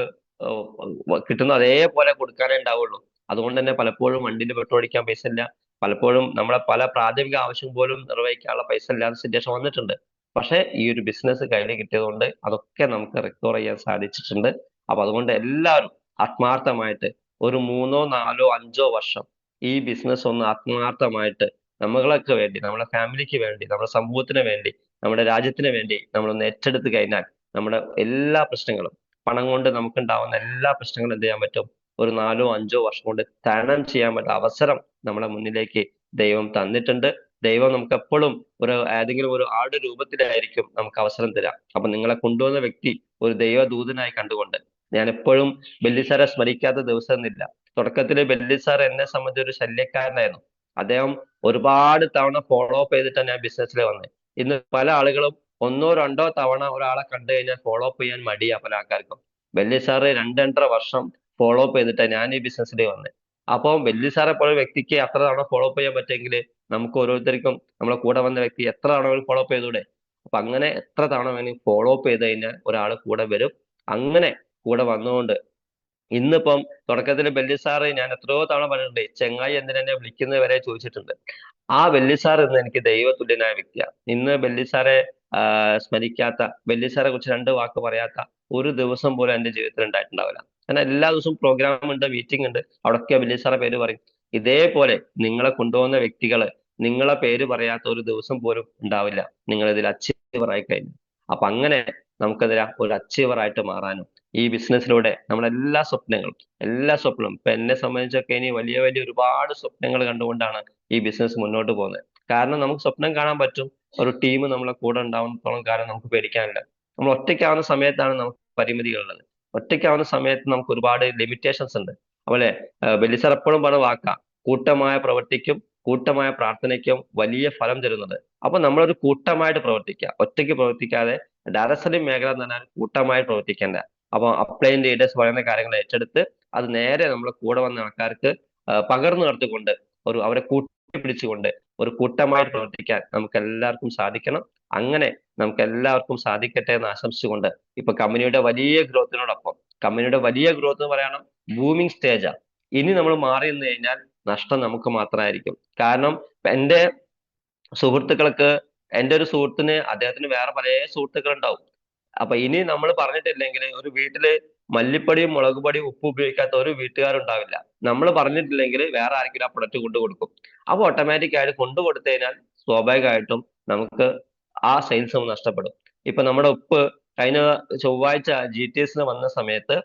കിട്ടുന്ന അതേപോലെ കൊടുക്കാനേ ഉണ്ടാവുള്ളൂ. അതുകൊണ്ട് തന്നെ പലപ്പോഴും വണ്ടിയിൽ പെട്രോൾ അടിക്കാൻ പൈസ ഇല്ല. പലപ്പോഴും നമ്മളെ പല പ്രാഥമിക ആവശ്യം പോലും നിർവഹിക്കാനുള്ള പൈസ ഇല്ലാത്ത സിറ്റുവേഷൻ വന്നിട്ടുണ്ട്. പക്ഷേ ഈ ഒരു ബിസിനസ് കയ്യിൽ കിട്ടിയതുകൊണ്ട് അതൊക്കെ നമുക്ക് റിക്കവർ ചെയ്യാൻ സാധിച്ചിട്ടുണ്ട്. അപ്പൊ അതുകൊണ്ട് എല്ലാവരും ആത്മാർത്ഥമായിട്ട് ഒരു മൂന്നോ നാലോ അഞ്ചോ വർഷം ഈ ബിസിനസ് ഒന്ന് ആത്മാർത്ഥമായിട്ട് നമ്മളൊക്കെ വേണ്ടി നമ്മുടെ ഫാമിലിക്ക് വേണ്ടി നമ്മുടെ സമൂഹത്തിന് വേണ്ടി നമ്മുടെ രാജ്യത്തിന് വേണ്ടി നമ്മളൊന്ന് ഏറ്റെടുത്ത് കഴിഞ്ഞാൽ നമ്മുടെ എല്ലാ പ്രശ്നങ്ങളും പണം കൊണ്ട് നമുക്കുണ്ടാവുന്ന എല്ലാ പ്രശ്നങ്ങളും എന്ത് ചെയ്യാൻ പറ്റും? ഒരു നാലോ അഞ്ചോ വർഷം കൊണ്ട് തരണം ചെയ്യാൻ പറ്റുന്ന അവസരം നമ്മുടെ മുന്നിലേക്ക് ദൈവം തന്നിട്ടുണ്ട്. ദൈവം നമുക്ക് എപ്പോഴും ഒരു ഏതെങ്കിലും ഒരു ആട് രൂപത്തിലായിരിക്കും നമുക്ക് അവസരം തരാം. അപ്പൊ നിങ്ങളെ കൊണ്ടുവന്ന വ്യക്തി ഒരു ദൈവദൂതനായി കണ്ടുകൊണ്ട് ഞാൻ എപ്പോഴും ബെല്ലിസാറെ സ്മരിക്കാത്ത ദിവസം എന്നില്ല തുടക്കത്തിൽ ബെല്ലിസാർ എന്നെ സംബന്ധിച്ച് ഒരു ശല്യക്കാരനായിരുന്നു. അദ്ദേഹം ഒരുപാട് തവണ ഫോളോ അപ്പ് ചെയ്തിട്ടാണ് ഞാൻ ബിസിനസ്സിൽ വന്നത്. ഇന്ന് പല ആളുകളും ഒന്നോ രണ്ടോ തവണ ഒരാളെ കണ്ടു കഴിഞ്ഞാൽ ഫോളോ അപ്പ് ചെയ്യാൻ മടിയാ പല ആൾക്കാർക്കും. ബെല്ലി സാറ് രണ്ടര വർഷം ഫോളോ അപ്പ് ചെയ്തിട്ടാണ് ഞാൻ ഈ ബിസിനസ്സിൽ വന്നത് അപ്പോൾ വലിയ സാറെ പോലെ വ്യക്തിക്ക് അത്ര തവണ ഫോളോ അപ്പ് ചെയ്യാൻ പറ്റുമെങ്കിൽ നമുക്ക് ഓരോരുത്തർക്കും നമ്മളെ കൂടെ വന്ന വ്യക്തി എത്ര തവണ ഫോളോ അപ്പ് ചെയ്തൂടെ. അപ്പൊ അങ്ങനെ എത്ര തവണ വേണമെങ്കിൽ ഫോളോ അപ്പ് ചെയ്ത് കഴിഞ്ഞാൽ ഒരാൾ കൂടെ വരും. അങ്ങനെ കൂടെ വന്നുകൊണ്ട് ഇന്നിപ്പം തുടക്കത്തിൽ ബെല്ലി സാറ് ഞാൻ എത്രയോ തവണ പറഞ്ഞിട്ടുണ്ട് ചെങ്ങായി എന്തിനെ വിളിക്കുന്നത് വരെ? ചോദിച്ചിട്ടുണ്ട്. ആ ബെല്ലി സാർ ഇന്ന് എനിക്ക് ദൈവതുല്യനായ വ്യക്തിയാണ്. ഇന്ന് ബെല്ലി സാറെ സ്മരിക്കാത്ത ബെല്ലി സാറെ കുറിച്ച് രണ്ട് വാക്ക് പറയാത്ത ഒരു ദിവസം പോലും എന്റെ ജീവിതത്തിൽ ഉണ്ടായിട്ടുണ്ടാവില്ല. കാരണം എല്ലാ ദിവസവും പ്രോഗ്രാം ഉണ്ട് മീറ്റിംഗ് ഉണ്ട്. അവിടെയൊക്കെ വലിയ സാറെ പേര് പറയും. ഇതേപോലെ നിങ്ങളെ കൊണ്ടുപോകുന്ന വ്യക്തികൾ നിങ്ങളെ പേര് പറയാത്ത ഒരു ദിവസം പോലും ഉണ്ടാവില്ല. നിങ്ങൾ ഇതിൽ അച്ചീവർ ആയി കഴിഞ്ഞു. അപ്പൊ അങ്ങനെ നമുക്കതിൽ ഒരു അച്ചീവർ ആയിട്ട് മാറാനും ഈ ബിസിനസ്സിലൂടെ നമ്മുടെ എല്ലാ സ്വപ്നങ്ങളും എല്ലാ സ്വപ്നവും ഇപ്പൊ എന്നെ സംബന്ധിച്ചൊക്കെ ഇനി വലിയ വലിയ ഒരുപാട് സ്വപ്നങ്ങൾ കണ്ടുകൊണ്ടാണ് ഈ ബിസിനസ് മുന്നോട്ട് പോകുന്നത്. കാരണം നമുക്ക് സ്വപ്നം കാണാൻ പറ്റും. ഒരു ടീം നമ്മളെ കൂടെ ഉണ്ടാവുന്നത്തോളം കാലം നമുക്ക് പേടിക്കാനില്ല. നമ്മൾ ഒറ്റയ്ക്കാവുന്ന സമയത്താണ് നമുക്ക് പരിമിതികളുള്ളത് ഒറ്റയ്ക്കാവുന്ന സമയത്ത് നമുക്ക് ഒരുപാട് ലിമിറ്റേഷൻസ് ഉണ്ട്. അതുപോലെ ബെല്ലിസർ എപ്പോഴും പറഞ്ഞ വാക്ക കൂട്ടമായ പ്രവർത്തിക്കും കൂട്ടമായ പ്രാർത്ഥനയ്ക്കും വലിയ ഫലം തരുന്നത്. അപ്പൊ നമ്മളൊരു കൂട്ടമായിട്ട് പ്രവർത്തിക്കുക. ഒറ്റയ്ക്ക് പ്രവർത്തിക്കാതെ ഡയറക്ടറി മേഖല എന്ന് പറഞ്ഞാൽ കൂട്ടമായി പ്രവർത്തിക്കേണ്ട. അപ്പൊ അപ്ലൈൻ ലീഡേഴ്സ് പറയുന്ന കാര്യങ്ങൾ ഏറ്റെടുത്ത് അത് നേരെ നമ്മളെ കൂടെ വന്ന ആൾക്കാർക്ക് പകർന്നു നടത്തിക്കൊണ്ട് ഒരു അവരെ കൂട്ടി പിടിച്ചുകൊണ്ട് ഒരു കൂട്ടമായി പ്രവർത്തിക്കാൻ നമുക്ക് എല്ലാവർക്കും സാധിക്കണം. അങ്ങനെ നമുക്ക് എല്ലാവർക്കും സാധിക്കട്ടെ എന്ന് ആശംസിച്ചുകൊണ്ട് ഇപ്പൊ കമ്പനിയുടെ വലിയ ഗ്രോത്തിനോടൊപ്പം കമ്പനിയുടെ വലിയ ഗ്രോത്ത് എന്ന് പറയണം ബൂമിങ് സ്റ്റേജാ ഇനി നമ്മൾ മാറി നിന്ന് കഴിഞ്ഞാൽ നഷ്ടം നമുക്ക് മാത്രമായിരിക്കും. കാരണം എന്റെ സുഹൃത്തുക്കൾക്ക് എന്റെ ഒരു സുഹൃത്തിന് അദ്ദേഹത്തിന് വേറെ പല സുഹൃത്തുക്കൾ ഉണ്ടാവും അപ്പൊ ഇനി നമ്മൾ പറഞ്ഞിട്ടില്ലെങ്കിൽ ഒരു വീട്ടിൽ മല്ലിപ്പൊടിയും മുളക് പൊടിയും ഉപ്പ് ഉപയോഗിക്കാത്ത ഒരു വീട്ടുകാരുണ്ടാവില്ല. നമ്മൾ പറഞ്ഞിട്ടില്ലെങ്കിൽ വേറെ ആരെങ്കിലും ആ പ്രൊഡക്റ്റ് കൊണ്ടു കൊടുക്കും അപ്പൊ ഓട്ടോമാറ്റിക് ആയിട്ട് കൊണ്ടു കൊടുത്തു കഴിഞ്ഞാൽ സ്വാഭാവികമായിട്ടും നമുക്ക് ആ സെയിൽസ് നഷ്ടപ്പെടും. ഇപ്പൊ നമ്മുടെ ഉപ്പ് കഴിഞ്ഞ ചൊവ്വാഴ്ച ജി ടി എസിന് വന്ന സമയത്ത്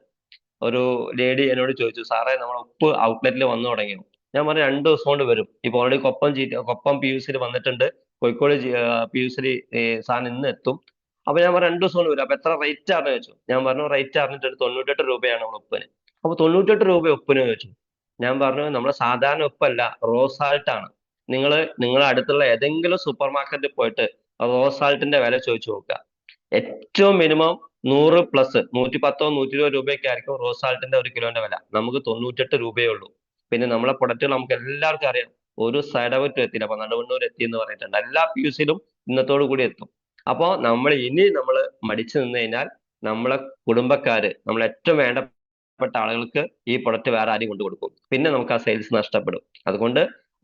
ഒരു ലേഡി എന്നോട് ചോദിച്ചു സാറേ നമ്മുടെ ഉപ്പ് ഔട്ട്ലെറ്റിൽ വന്നു തുടങ്ങിയോ? ഞാൻ പറഞ്ഞു രണ്ട് ദിവസം കൊണ്ട് വരും. ഇപ്പൊ already Koppam G Koppam P U സിയിൽ വന്നിട്ടുണ്ട്. കോഴിക്കോട് പി യു സിയിൽ സാധനം ഇന്ന് എത്തും. അപ്പൊ ഞാൻ പറഞ്ഞു രണ്ട് ദിവസം കൊണ്ട് വരും. അപ്പൊ എത്ര റേറ്റ് ആണെന്ന് ചോദിച്ചു. ഞാൻ പറഞ്ഞു റേറ്റ് അറിഞ്ഞിട്ട് തൊണ്ണൂറ്റെട്ട് രൂപയാണ് നമ്മുടെ ഉപ്പിന്. അപ്പൊ തൊണ്ണൂറ്റെട്ട് രൂപ ഉപ്പിന് ചോദിച്ചു. ഞാൻ പറഞ്ഞു നമ്മുടെ സാധാരണ ഉപ്പല്ല റോസാൾട്ട് സാൾട്ട് ആണ്. നിങ്ങൾ നിങ്ങളെ അടുത്തുള്ള ഏതെങ്കിലും സൂപ്പർ മാർക്കറ്റിൽ പോയിട്ട് റോസ് സാൾട്ടിന്റെ വില ചോദിച്ചു നോക്കുക. ഏറ്റവും മിനിമം നൂറ് പ്ലസ് നൂറ്റി പത്തോ നൂറ്റി ഇരുപത് രൂപയൊക്കെ ആയിരിക്കും റോസാൾട്ടിന്റെ സാൾട്ടിന്റെ ഒരു കിലോന്റെ വില. നമുക്ക് തൊണ്ണൂറ്റെട്ട് രൂപയേ ഉള്ളൂ. പിന്നെ നമ്മളെ പ്രൊഡക്റ്റുകൾ നമുക്ക് എല്ലാവർക്കും അറിയാം. ഒരു സൈഡ് എഫക്റ്റും എത്തിയില്ല. അപ്പൊ നടുവണ്ണൂർ എത്തി എന്ന് പറഞ്ഞിട്ടുണ്ട്. എല്ലാ പീസിലും ഇന്നത്തോടു കൂടി എത്തും. അപ്പോ നമ്മൾ ഇനി നമ്മൾ മടിച്ചു നിന്ന് കഴിഞ്ഞാൽ നമ്മളെ കുടുംബക്കാര് നമ്മൾ ഏറ്റവും വേണ്ടപ്പെട്ട ആളുകൾക്ക് ഈ പ്രൊഡക്റ്റ് വേറെ ആരും കൊണ്ടു കൊടുക്കും. പിന്നെ നമുക്ക് ആ സെയിൽസ് നഷ്ടപ്പെടും. അതുകൊണ്ട്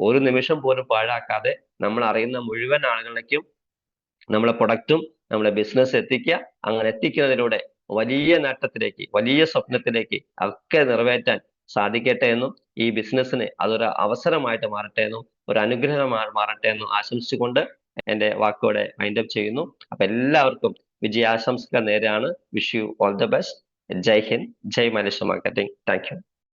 ഒരു നിമിഷം പോലും പാഴാക്കാതെ നമ്മൾ അറിയുന്ന മുഴുവൻ ആളുകളിലേക്കും നമ്മളെ പ്രൊഡക്റ്റും നമ്മളെ ബിസിനസ് എത്തിക്കുക. അങ്ങനെ എത്തിക്കുന്നതിലൂടെ വലിയ നേട്ടത്തിലേക്ക് വലിയ സ്വപ്നത്തിലേക്ക് ഒക്കെ നിറവേറ്റാൻ സാധിക്കട്ടെ എന്നും ഈ ബിസിനസ്സിന് അതൊരു അവസരമായിട്ട് മാറട്ടെ എന്നും ഒരു അനുഗ്രഹമായി മാറട്ടെ എന്നും ആശംസിച്ചുകൊണ്ട് എന്റെ വാക്കോടെ മൈൻഡ് അപ്പ് ചെയ്യുന്നു. അപ്പൊ എല്ലാവർക്കും വിജയാശംസകൾ നേരെയാണ്. Wish you all the best Jai Hind Jai Malaysia marketing thank you